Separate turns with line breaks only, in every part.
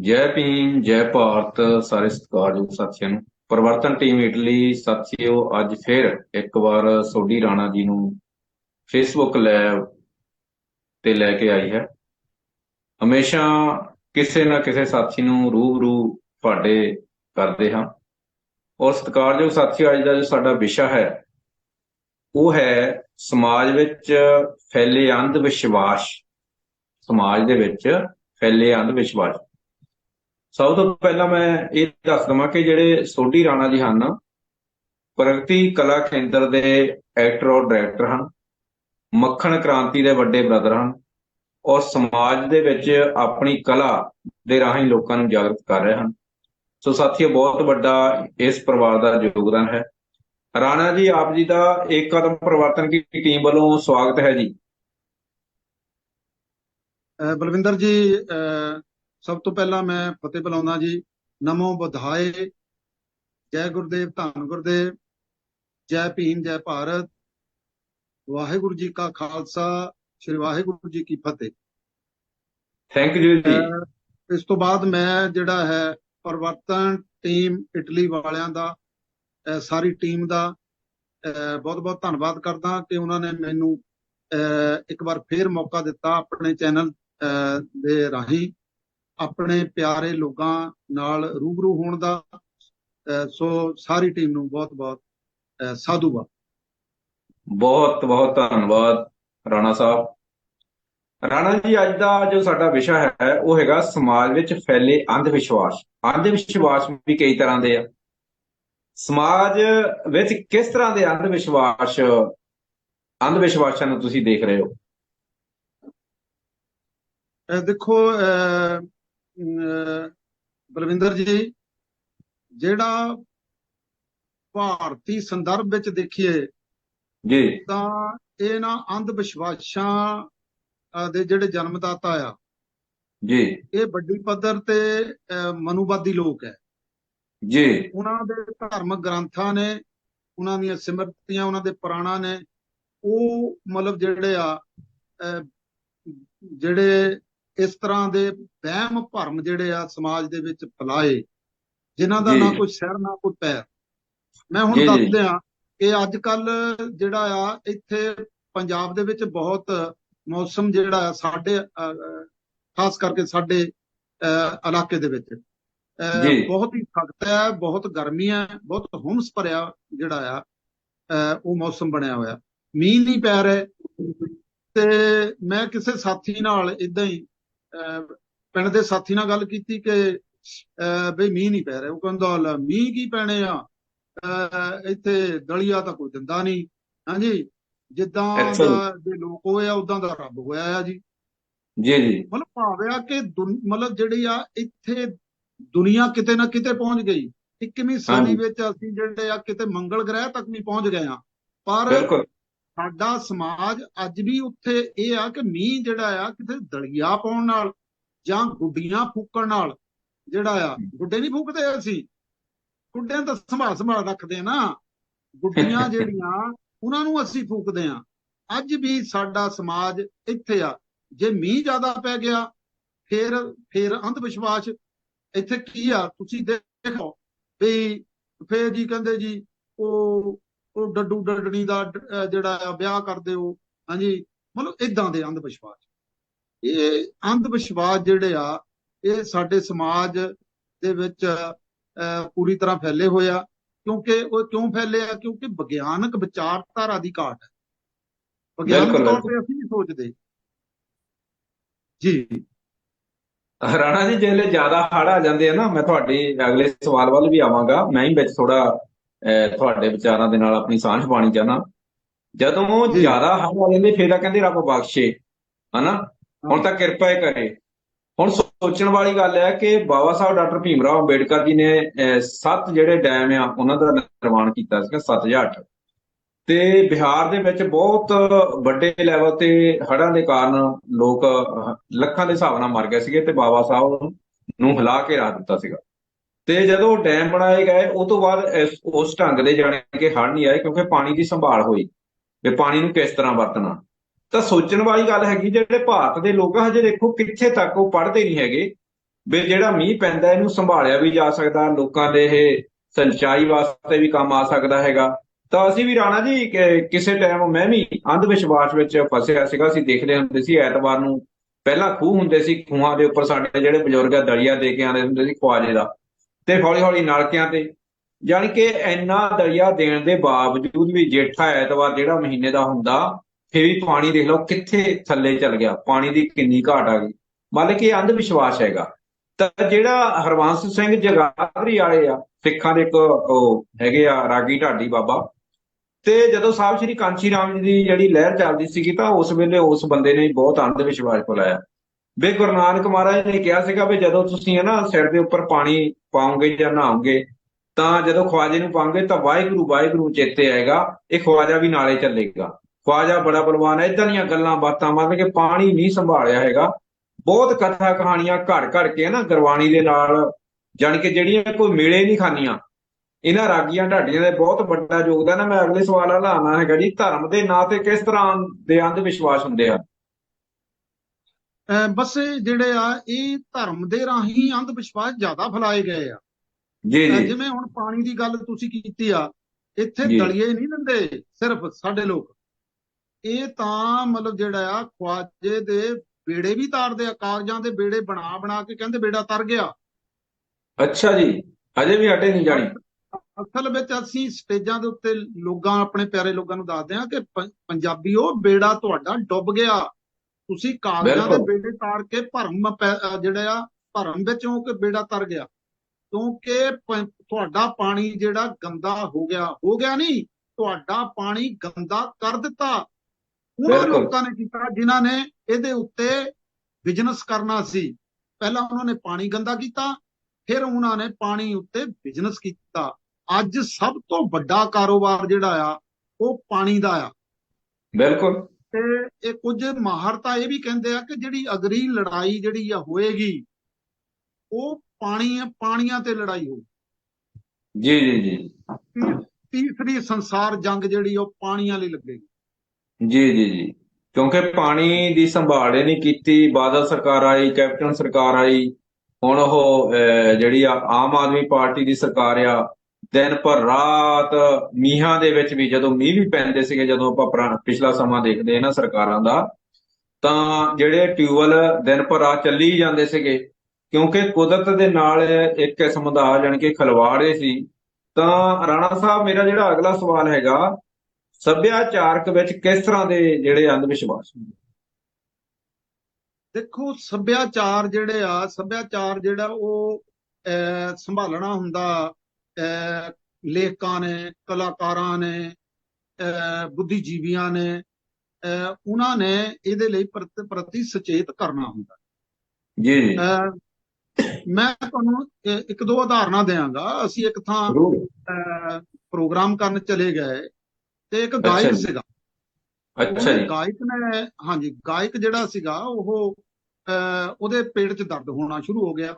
ਜੈ ਭੀਮ, ਜੈ ਭਾਰਤ, ਸਾਰੇ ਸਤਿਕਾਰਯੋਗ ਸਾਥੀਆਂ ਨੂੰ। ਪਰਿਵਰਤਨ ਟੀਮ ਇਟਲੀ, ਸਾਥੀਓ, ਅੱਜ ਫਿਰ ਇੱਕ ਵਾਰ ਸੋਢੀ ਰਾਣਾ ਜੀ ਨੂੰ ਫੇਸਬੁੱਕ ਲੈਵ ਤੇ ਲੈ ਕੇ ਆਈ ਹੈ। ਹਮੇਸ਼ਾ ਕਿਸੇ ਨਾ ਕਿਸੇ ਸਾਥੀ ਨੂੰ ਰੂਬਰੂ ਤੁਹਾਡੇ ਕਰਦੇ ਹਾਂ। ਔਰ ਸਤਿਕਾਰਯੋਗ ਸਾਥੀਓ ਅੱਜ ਦਾ ਜੋ ਸਾਡਾ ਵਿਸ਼ਾ ਹੈ, ਉਹ ਹੈ ਸਮਾਜ ਵਿੱਚ ਫੈਲੇ ਅੰਧ ਵਿਸ਼ਵਾਸ। ਸਮਾਜ ਦੇ ਵਿੱਚ ਫੈਲੇ ਅੰਧ ਵਿਸ਼ਵਾਸ। ਸਭ ਤੋਂ ਪਹਿਲਾਂ ਮੈਂ ਇਹ ਦੱਸ ਦਵਾਂ ਕਿ ਜਿਹੜੇ ਸੋਢੀ ਰਾਣਾ ਜੀ ਹਨ, ਪ੍ਰਗਤੀ ਕਲਾ ਕੇਂਦਰ ਦੇ ਐਕਟਰ ਔਰ ਡਾਇਰੈਕਟਰ ਹਨ, ਮੱਖਣ ਕ੍ਰਾਂਤੀ ਦੇ ਵੱਡੇ ਬ੍ਰਦਰ ਹਨ ਔਰ ਸਮਾਜ ਦੇ ਵਿੱਚ ਆਪਣੀ ਕਲਾ ਦੇ ਰਾਹੀਂ ਲੋਕਾਂ ਨੂੰ ਜਾਗਰਤ ਕਰ ਰਹੇ ਹਨ। ਸੋ ਸਾਥੀਓ, ਬਹੁਤ ਵੱਡਾ ਇਸ ਪਰਿਵਾਰ ਦਾ ਯੋਗਦਾਨ ਹੈ। ਰਾਣਾ ਜੀ, ਆਪ ਜੀ ਦਾ ਇੱਕ ਕਦਮ ਪਰਿਵਰਤਨ ਦੀ ਟੀਮ ਵੱਲੋਂ ਸਵਾਗਤ ਹੈ ਜੀ?
ਬਲਵਿੰਦਰ ਜੀ, ਅਹ ਸਭ ਤੋਂ ਪਹਿਲਾਂ ਮੈਂ ਫਤਿਹ ਬੁਲਾਉਂਦਾ ਜੀ। ਨਮੋ ਬਧਾਏ। ਜੈ ਗੁਰਦੇਵ ਧੰਨ ਗੁਰਦੇਵ। ਜੈ ਭੀਮ ਜੈ ਭਾਰਤ। ਵਾਹਿਗੁਰੂ ਜੀ ਕਾ ਖਾਲਸਾ ਸ੍ਰੀ ਵਾਹਿਗੁਰੂ ਜੀ ਕੀ ਫਤਿਹ।
ਥੈਂਕ ਯੂ ਜੀ
ਇਸ ਤੋਂ ਬਾਅਦ ਮੈਂ ਜਿਹੜਾ ਹੈ ਪਰਿਵਰਤਨ ਟੀਮ ਇਟਲੀ ਵਾਲਿਆਂ ਦਾ ਸਾਰੀ ਟੀਮ ਦਾ ਬਹੁਤ ਬਹੁਤ ਧੰਨਵਾਦ ਕਰਦਾ ਕਿ ਉਹਨਾਂ ਨੇ ਮੈਨੂੰ ਇੱਕ ਵਾਰ ਫੇਰ ਮੌਕਾ ਦਿੱਤਾ ਆਪਣੇ ਚੈਨਲ ਦੇ ਰਾਹੀਂ। ਆਪਣੇ ਪਿਆਰੇ ਲੋਕਾਂ ਨਾਲ ਰੂਬਰੂ ਹੋਣ ਦਾ ਸੋ ਸਾਰੀ ਟੀਮ ਨੂੰ ਬਹੁਤ ਬਹੁਤ ਸਾਧੂਵਾਦ
ਬਹੁਤ ਬਹੁਤ ਧੰਨਵਾਦ ਰਾਣਾ ਸਾਹਿਬ। ਰਾਣਾ ਜੀ ਅੱਜ ਦਾ ਜੋ ਸਾਡਾ ਵਿਸ਼ਾ ਹੈ ਉਹ ਹੈਗਾ ਸਮਾਜ ਵਿੱਚ ਫੈਲੇ ਅੰਧ ਵਿਸ਼ਵਾਸ ਅੰਧ ਵਿਸ਼ਵਾਸ ਵੀ ਕਈ ਤਰ੍ਹਾਂ ਦੇ ਆ। ਸਮਾਜ ਵਿੱਚ ਕਿਸ ਤਰ੍ਹਾਂ ਦੇ ਅੰਧ ਵਿਸ਼ਵਾਸ ਅੰਧ ਵਿਸ਼ਵਾਸਾਂ ਨੂੰ ਤੁਸੀਂ ਦੇਖ ਰਹੇ ਹੋ?
ਦੇਖੋ ਬਲਵਿੰਦਰ ਜੀ ਜਿਹੜਾ ਭਾਰਤੀ ਸੰਦਰਭ ਵਿੱਚ ਦੇਖੀਏ
ਜੀ।
ਤਾਂ ਇਹ ਨਾ ਅੰਧ ਵਿਸ਼ਵਾਸਾਂ ਦੇ ਜਿਹੜੇ ਜਨਮਦਾਤਾ ਆ
ਜੀ।
ਇਹ ਵੱਡੀ ਪੱਧਰ ਤੇ ਮਨੂਵਾਦੀ ਲੋਕ ਹੈ।
ਜੀ।
ਉਹਨਾਂ ਦੇ ਧਾਰਮਿਕ ਗ੍ਰੰਥਾਂ ਨੇ ਉਹਨਾਂ ਦੀਆਂ ਸਿਮਰਤੀਆਂ ਉਹਨਾਂ ਦੇ ਪੁਰਾਣਾ ਨੇ ਉਹ ਮਤਲਬ ਜਿਹੜੇ ਆ ਜਿਹੜੇ ਇਸ ਤਰ੍ਹਾਂ ਦੇ ਵਹਿਮ ਭਰਮ ਜਿਹੜੇ ਆ ਸਮਾਜ ਦੇ ਵਿੱਚ ਫਲਾਏ ਜਿਨ੍ਹਾਂ ਦਾ ਨਾ ਕੋਈ ਸਿਰ ਨਾ ਕੋਈ ਪੈਰ। ਮੈਂ ਹੁਣ ਦੱਸਦੇ ਆ ਕਿ ਅੱਜ ਕੱਲ ਜਿਹੜਾ ਆ ਇੱਥੇ ਪੰਜਾਬ ਦੇ ਵਿੱਚ ਬਹੁਤ ਮੌਸਮ ਜਿਹੜਾ ਆ ਸਾਡੇ ਖਾਸ ਕਰਕੇ ਸਾਡੇ ਇਲਾਕੇ ਦੇ ਵਿੱਚ ਬਹੁਤ ਹੀ ਸਖਤ ਹੈ ਬਹੁਤ ਗਰਮੀ ਹੈ ਬਹੁਤ ਹੁਮਸ ਭਰਿਆ ਜਿਹੜਾ ਆ ਉਹ ਮੌਸਮ ਬਣਿਆ ਹੋਇਆ। ਮੀਂਹ ਨਹੀਂ ਪੈ ਰਿਹਾ। ਤੇ ਮੈਂ ਕਿਸੇ ਸਾਥੀ ਨਾਲ ਇਦਾਂ ਹੀ ਪਿੰਡ ਦੇ ਸਾਥੀ ਨਾਲ ਗੱਲ ਕੀਤੀ ਕਿ ਬਈ ਮੀਂਹ ਨਹੀਂ ਪੈ ਰਿਹਾ। ਉਹ ਕਹਿੰਦਾ ਲੈ ਮੀਂਹ ਕੀ ਪੈਣੇ ਆ? ਇੱਥੇ ਦਲੀਆ ਤਾਂ ਕੋਈ ਦਿੰਦਾ ਨਹੀਂ। ਹਾਂਜੀ ਜਿੱਦਾਂ ਦੇ ਲੋਕ ਹੋਏ ਆ ਉਦਾਂ ਦਾ ਰੱਬ ਹੋਇਆ ਆ ਜੀ।
ਜੀ ਜੀ।
ਮਤਲਬ ਭਾਵਿਆ ਕਿ ਮਤਲਬ ਜਿਹੜੀ ਆ ਇੱਥੇ ਦੁਨੀਆ ਕਿਤੇ ਨਾ ਕਿਤੇ ਪਹੁੰਚ ਗਈ। 21ਵੀਂ ਸਦੀ ਵਿੱਚ ਅਸੀਂ ਜਿਹੜੇ ਆ ਕਿਤੇ ਮੰਗਲ ਗ੍ਰਹਿ ਤੱਕ ਵੀ ਪਹੁੰਚ ਗਏ ਆ। ਪਰ ਸਾਡਾ ਸਮਾਜ ਅੱਜ ਵੀ ਉੱਥੇ ਇਹ ਆ ਕਿ ਮੀਂਹ ਜਿਹੜਾ ਆ ਕਿਤੇ ਦਲੀਆ ਪਾਉਣ ਨਾਲ ਜਾਂ ਗੁੱਡੀਆਂ ਫੂਕਣ ਨਾਲ ਜਿਹੜਾ ਆ ਗੁੱਡੇ ਨਹੀਂ ਫੂਕਦੇ ਅਸੀਂ। ਗੁੱਡਿਆਂ ਤਾਂ ਸੰਭਾਲ ਸੰਭਾਲ ਰੱਖਦੇ ਨਾ। ਗੁੱਡੀਆਂ ਜਿਹੜੀਆਂ ਉਹਨਾਂ ਨੂੰ ਅਸੀਂ ਫੂਕਦੇ ਆ। ਅੱਜ ਵੀ ਸਾਡਾ ਸਮਾਜ ਇੱਥੇ ਆ। ਜੇ ਮੀਂਹ ਜ਼ਿਆਦਾ ਪੈ ਗਿਆ ਫੇਰ ਫੇਰ ਅੰਧ ਵਿਸ਼ਵਾਸ ਇੱਥੇ ਕੀ ਆ? ਤੁਸੀਂ ਦੇਖੋ ਵੀ ਫੇਰ ਜੀ ਕਹਿੰਦੇ ਜੀ ਉਹ ਉਹ ਡੱਡੂ ਡੱਡਣੀ ਦਾ ਜਿਹੜਾ ਵਿਆਹ ਕਰਦੇ ਹੋ ਹਾਂਜੀ। ਮਤਲਬ ਇਦਾਂ ਦੇ ਅੰਧ ਵਿਸ਼ਵਾਸ ਇਹ ਅੰਧ ਵਿਸ਼ਵਾਸ ਜਿਹੜੇ ਆ ਇਹ ਸਾਡੇ ਸਮਾਜ ਦੇ ਵਿੱਚ ਪੂਰੀ ਤਰ੍ਹਾਂ ਫੈਲੇ ਹੋਏ ਆ। ਕਿਉਂਕਿ ਉਹ ਕਿਉਂ ਫੈਲੇ ਆ? ਕਿਉਂਕਿ ਵਿਗਿਆਨਕ ਵਿਚਾਰਧਾਰਾ ਦੀ ਘਾਟ ਹੈ। ਵਿਗਿਆਨਕ ਤੌਰ ਤੇ ਅਸੀਂ ਨਹੀਂ ਸੋਚਦੇ। ਜੀ।
ਰਾਣਾ ਜੀ ਜਿਹੜੇ ਜ਼ਿਆਦਾ ਹੜ ਆ ਜਾਂਦੇ ਆ ਨਾ ਮੈਂ ਤੁਹਾਡੇ ਅਗਲੇ ਸਵਾਲ ਵੱਲ ਵੀ ਆਵਾਂਗਾ। ਮੈਂ ਹੀ ਵਿੱਚ ਥੋੜਾ ਤੁਹਾਡੇ ਵਿਚਾਰਾਂ ਦੇ ਨਾਲ ਆਪਣੀ ਸਾਂਝ ਪਾਣੀ ਚਾਹਨਾ ਜਦੋਂ ਜ਼ਿਆਦਾ ਹੜ ਆ ਜਾਂਦੇ ਫੇਰ ਤਾਂ ਕਹਿੰਦੇ ਰੱਬ ਬਖਸ਼ੇ ਹਨਾ? ਹੁਣ ਤਾਂ ਕਿਰਪਾ ਹੀ ਕਰੇ। ਹੁਣ ਸੋਚਣ ਵਾਲੀ ਗੱਲ ਹੈ ਕਿ ਬਾਬਾ ਸਾਹਿਬ ਡਾਕਟਰ ਭੀਮ ਰਾਓ ਅੰਬੇਡਕਰ ਜੀ ਨੇ ਸੱਤ ਜਿਹੜੇ ਡੈਮ ਆ ਉਹਨਾਂ ਦਾ ਨਿਰਮਾਣ ਕੀਤਾ ਸੀਗਾ 7008 ਤੇ ਬਿਹਾਰ ਦੇ ਵਿੱਚ ਬਹੁਤ ਵੱਡੇ ਲੈਵਲ ਤੇ ਹੜ੍ਹਾਂ ਦੇ ਕਾਰਨ ਲੋਕ ਲੱਖਾਂ ਦੇ ਹਿਸਾਬ ਨਾਲ ਮਰ ਗਏ ਸੀਗੇ ਤੇ ਬਾਬਾ ਸਾਹਿਬ ਨੂੰ ਹਿਲਾ ਕੇ ਰੱਖ ਦਿੱਤਾ ਸੀਗਾ। ਤੇ ਜਦੋਂ ਡੈਮ ਬਣਾਏ ਗਏ, ਉਹ ਤੋਂ ਬਾਅਦ ਉਸ ਢੰਗ ਦੇ ਜਾਣੇ ਕਿ ਹੜ੍ਹ ਨਹੀਂ ਆਏ ਕਿਉਂਕਿ ਪਾਣੀ ਦੀ ਸੰਭਾਲ ਹੋਈ ਤੇ ਪਾਣੀ ਨੂੰ ਕਿਸ ਤਰ੍ਹਾਂ ਵਰਤਣਾ। ਤਾਂ ਸੋਚਣ ਵਾਲੀ ਗੱਲ ਹੈਗੀ, ਜਿਹੜੇ ਭਾਰਤ ਦੇ ਲੋਕ ਹਜੇ ਦੇਖੋ ਕਿੱਥੇ ਤੱਕ ਉਹ ਪੜ੍ਹਦੇ ਨਹੀਂ ਹੈਗੇ ਵੀ ਜਿਹੜਾ ਮੀਂਹ ਪੈਂਦਾ, ਇਹਨੂੰ ਸੰਭਾਲਿਆ ਵੀ ਜਾ ਸਕਦਾ, ਲੋਕਾਂ ਦੇ ਇਹ ਸਿੰਚਾਈ ਵਾਸਤੇ ਵੀ ਕੰਮ ਆ ਸਕਦਾ ਹੈਗਾ। ਤਾਂ ਅਸੀਂ ਵੀ ਰਾਣਾ ਜੀ ਕਿਸੇ ਟਾਈਮ ਮੈਂ ਵੀ ਅੰਧ ਵਿਸ਼ਵਾਸ ਵਿੱਚ ਫਸਿਆ ਸੀਗਾ, ਅਸੀਂ ਦੇਖਦੇ ਹੁੰਦੇ ਸੀ, ਐਤਵਾਰ ਨੂੰ ਪਹਿਲਾਂ ਖੂਹ ਹੁੰਦੇ ਸੀ, ਖੂਹਾਂ ਦੇ ਉੱਪਰ ਸਾਡੇ ਜਿਹੜੇ ਬਜ਼ੁਰਗ ਆ ਦਲੀਆ ਦੇ ਕੇ ਆਉਂਦੇ ਹੁੰਦੇ ਸੀ ਖਵਾਜੇ ਦਾ। ਤੇ ਹੌਲੀ ਹੌਲੀ ਨਲਕਿਆਂ ਤੇ। ਯਾਨੀ ਕਿ ਇੰਨਾ ਦਲੀਆ ਦੇਣ ਦੇ ਬਾਵਜੂਦ ਵੀ ਜੇਠਾ ਐਤਵਾਰ ਜਿਹੜਾ ਮਹੀਨੇ ਦਾ ਹੁੰਦਾ, ਫਿਰ ਵੀ ਪਾਣੀ ਦੇਖ ਲਓ ਕਿੱਥੇ ਥੱਲੇ ਚਲ ਗਿਆ। ਪਾਣੀ ਦੀ ਕਿੰਨੀ ਘਾਟ ਆ ਗਈ। ਮਤਲਬ ਕਿ ਅੰਧ ਵਿਸ਼ਵਾਸ ਹੈਗਾ। ਤਾਂ ਜਿਹੜਾ ਹਰਵੰਸ ਸਿੰਘ ਜਗਾਦਰੀ ਵਾਲੇ ਆ, ਸਿੱਖਾਂ ਦੇ ਇੱਕ ਉਹ ਹੈਗੇ ਆ, ਰਾਗੀ ਢਾਡੀ ਬਾਬਾ। ਤੇ ਜਦੋਂ ਸਾਹਿਬ ਸ੍ਰੀ ਕਾਂਚੀ ਰਾਮ ਜੀ ਦੀ ਜਿਹੜੀ ਲਹਿਰ ਚੱਲਦੀ ਸੀਗੀ ਤਾਂ ਉਸ ਵੇਲੇ ਉਸ ਬੰਦੇ ਨੇ ਬਹੁਤ ਅੰਧ ਵਿਸ਼ਵਾਸ ਫੈਲਾਇਆ। ਵੀ ਗੁਰੂ ਨਾਨਕ ਮਹਾਰਾਜ ਨੇ ਕਿਹਾ ਸੀਗਾ ਵੀ ਜਦੋਂ ਤੁਸੀਂ ਹੈ ਨਾ ਸਿਰ ਦੇ ਉੱਪਰ ਪਾਣੀ ਪਾਉਂਗੇ ਜਾਂ ਨਹਾਉਂਗੇ, ਤਾਂ ਜਦੋਂ ਖਵਾਜੇ ਨੂੰ ਪਾਉਂਗੇ ਤਾਂ ਵਾਹਿਗੁਰੂ ਵਾਹਿਗੁਰੂ ਚੇਤੇ ਆਏਗਾ, ਇਹ ਖਵਾਜਾ ਵੀ ਨਾਲੇ ਚੱਲੇਗਾ। ਖਵਾਜਾ ਬੜਾ ਬਲਵਾਨ ਹੈ ਇਦਾਂ ਦੀਆਂ ਗੱਲਾਂ ਬਾਤਾਂ ਮਤਲਬ ਕਿ ਪਾਣੀ ਨਹੀਂ ਸੰਭਾਲਿਆ ਹੈਗਾ। ਬਹੁਤ ਕਥਾ ਕਹਾਣੀਆਂ ਘੜ ਘੜ ਕੇ ਨਾ ਗੁਰਬਾਣੀ ਦੇ ਨਾਲ, ਜਾਣੀ ਕਿ ਜਿਹੜੀਆਂ ਕੋਈ ਮੇਲੇ ਨਹੀਂ ਖਾਨੀਆਂ ਇਹਨਾਂ ਰਾਗੀਆਂ ਢਾਡੀਆਂ ਦਾ ਬਹੁਤ ਵੱਡਾ ਯੋਗਦਾਨ ਹੈ। ਮੈਂ ਅਗਲੇ ਸਵਾਲ ਵਾਲਾ ਹੈਗਾ ਜੀ, ਧਰਮ ਦੇ ਨਾਂ ਤੇ ਕਿਸ ਤਰ੍ਹਾਂ ਦੇ ਅੰਧ ਵਿਸ਼ਵਾਸ ਹੁੰਦੇ ਆ
ਬਸ ਜਿਹੜੇ ਆ ਇਹ ਧਰਮ ਦੇ ਰਾਹੀਂ ਅੰਧ ਵਿਸ਼ਵਾਸ ਜ਼ਿਆਦਾ ਫੈਲਾਏ ਗਏ ਆ।
ਜੀ
ਅਹ
ਜੀ
ਜਿਵੇਂ ਹੁਣ ਪਾਣੀ ਦੀ ਗੱਲ ਤੁਸੀਂ ਕੀਤੀ ਆ ਇੱਥੇ। ਦਲੀਏ ਨਹੀਂ ਦਿੰਦੇ ਸਿਰਫ ਸਾਡੇ ਲੋਕ। ਇਹ ਤਾਂ ਮਤਲਬ ਜਿਹੜਾ ਆ ਖਵਾਜੇ ਦੇ ਬੇੜੇ ਵੀ ਤਾਰਦੇ ਆ ਕਾਗਜ਼ਾਂ ਦੇ ਬੇੜੇ ਬਣਾ ਬਣਾ ਕੇ ਕਹਿੰਦੇ ਬੇੜਾ ਤਰ ਗਿਆ।
ਅੱਛਾ ਜੀ ਅਜੇ ਵੀ ਹਟੇ ਨਹੀਂ ਜਾਣੀ।
ਅਸਲ ਵਿੱਚ ਅਸੀਂ ਸਟੇਜਾਂ ਦੇ ਉੱਤੇ ਲੋਕਾਂ ਆਪਣੇ ਪਿਆਰੇ ਲੋਕਾਂ ਨੂੰ ਦੱਸਦੇ ਹਾਂ ਕਿ ਪ- ਪੰਜਾਬੀਓ ਬੇੜਾ ਤੁਹਾਡਾ ਡੁੱਬ ਗਿਆ। ਤੁਸੀਂ ਕਾਗਜ਼ਾਂ ਦੇ। ਬੇੜੇ ਤਾਰ ਕੇ ਭਰਮ ਜਿਹੜਾ ਆ ਭਰਮ ਵਿੱਚ ਕੇ ਬੇੜਾ ਤਰ ਗਿਆ? ਕਿਉਂਕਿ ਤੁਹਾਡਾ ਪਾਣੀ ਜਿਹੜਾ ਗੰਦਾ ਹੋ ਗਿਆ ਹੋ ਗਿਆ ਨਹੀਂ ਤੁਹਾਡਾ ਪਾਣੀ ਗੰਦਾ ਕਰ ਦਿੱਤਾ। ਉਹਨਾਂ। ਲੋਕਾਂ ਨੇ ਕੀਤਾ ਜਿਨ੍ਹਾਂ ਨੇ ਇਹਦੇ ਉੱਤੇ ਬਿਜ਼ਨਸ ਕਰਨਾ ਸੀ। ਪਹਿਲਾਂ ਉਹਨਾਂ ਨੇ ਪਾਣੀ ਗੰਦਾ ਕੀਤਾ ਫਿਰ ਉਹਨਾਂ ਨੇ ਪਾਣੀ ਉੱਤੇ ਬਿਜ਼ਨਸ ਕੀਤਾ। ਅੱਜ ਸਭ ਤੋਂ ਵੱਡਾ ਕਾਰੋਬਾਰ ਜਿਹੜਾ ਆ ਉਹ ਪਾਣੀ ਦਾ ਆ।
ਬਿਲਕੁਲ।
ਤੇ ਇਹ ਕੁਝ ਮਾਹਰ ਤਾਂ ਇਹ ਵੀ ਕਹਿੰਦੇ ਆ ਕਿ ਜਿਹੜੀ ਅਗਰੀ ਲੜਾਈ ਜਿਹੜੀ ਆ ਹੋਏਗੀ ਉਹ ਪਾਣੀ ਪਾਣੀਆਂ ਤੇ ਲੜਾਈ ਹੋਊ।
ਜੀ ਜੀ ਜੀ।
ਤੀਸਰੀ ਸੰਸਾਰ ਜੰਗ ਜਿਹੜੀ ਉਹ ਪਾਣੀਆਂ ਲਈ ਲੱਗੇਗੀ।
ਜੀ ਜੀ ਜੀ। ਕਿਉਂਕਿ ਪਾਣੀ ਦੀ ਸੰਭਾਲ ਹੀ ਨਹੀਂ ਕੀਤੀ ਬਾਦਲ ਸਰਕਾਰ ਆਈ ਕੈਪਟਨ ਸਰਕਾਰ ਆਈ ਹੁਣ ਉਹ ਜਿਹੜੀ ਆ ਆਮ ਆਦਮੀ ਪਾਰਟੀ ਦੀ ਸਰਕਾਰ ਆ ਦਿਨ ਭਰ ਰਾਤ ਮੀਂਹਾਂ ਦੇ ਵਿੱਚ ਵੀ ਜਦੋਂ ਮੀਂਹ ਵੀ ਪੈਂਦੇ ਸੀਗੇ ਜਦੋਂ ਆਪਾਂ ਪੁਰਾਣਾ ਪਿਛਲਾ ਸਮਾਂ ਦੇਖਦੇ ਹਾਂ ਨਾ ਸਰਕਾਰਾਂ ਦਾ ਤਾਂ ਜਿਹੜੇ ਟਿਊਬਲ ਦਿਨ ਭਰ ਰਾਤ ਚੱਲੀ ਜਾਂਦੇ ਸੀਗੇ ਕਿਉਂਕਿ ਕੁਦਰਤ ਦੇ ਨਾਲ ਇੱਕ ਕਿਸਮ ਦਾ ਜਾਣੀ ਕਿ ਖਿਲਵਾੜੇ ਸੀ ਤਾਂ ਰਾਣਾ ਸਾਹਿਬ ਮੇਰਾ ਜਿਹੜਾ ਅਗਲਾ ਸਵਾਲ ਹੈਗਾ ਸੱਭਿਆਚਾਰਕ ਵਿੱਚ ਕਿਸ ਤਰ੍ਹਾਂ ਦੇ ਜਿਹੜੇ ਅੰਧ ਵਿਸ਼ਵਾਸ ਹੁੰਦੇ?
ਦੇਖੋ ਸੱਭਿਆਚਾਰ ਜਿਹੜੇ ਆ ਸੱਭਿਆਚਾਰ ਜਿਹੜਾ ਉਹ ਅਹ, ਸੰਭਾਲਣਾ ਹੁੰਦਾ ਲੇਖਕਾਂ ਨੇ ਕਲਾਕਾਰਾਂ ਨੇ ਬੁੱਧੀਜੀਵੀਆਂ ਨੇ ਉਹਨਾਂ ਨੇ ਇਹਦੇ ਲਈ ਪ੍ਰਤ- ਸੁਚੇਤ ਕਰਨਾ ਹੁੰਦਾ
ਜੀ
ਮੈਂ ਤੁਹਾਨੂੰ ਇੱਕ ਦੋ ਉਦਾਹਰਨਾਂ ਦਿਆਂਗਾ। ਅਸੀਂ ਇੱਕ ਥਾਂ ਪ੍ਰੋਗਰਾਮ ਕਰਨ ਚਲੇ ਗਏ ਤੇ ਇੱਕ ਗਾਇਕ। ਸੀਗਾ।
ਅੱਛਾ ਜੀ।
ਗਾਇਕ ਨੇ ਹਾਂਜੀ ਗਾਇਕ ਜਿਹੜਾ ਸੀਗਾ ਉਹ ਉਹਦੇ ਪੇਟ 'ਚ ਦਰਦ ਹੋਣਾ ਸ਼ੁਰੂ ਹੋ ਗਿਆ।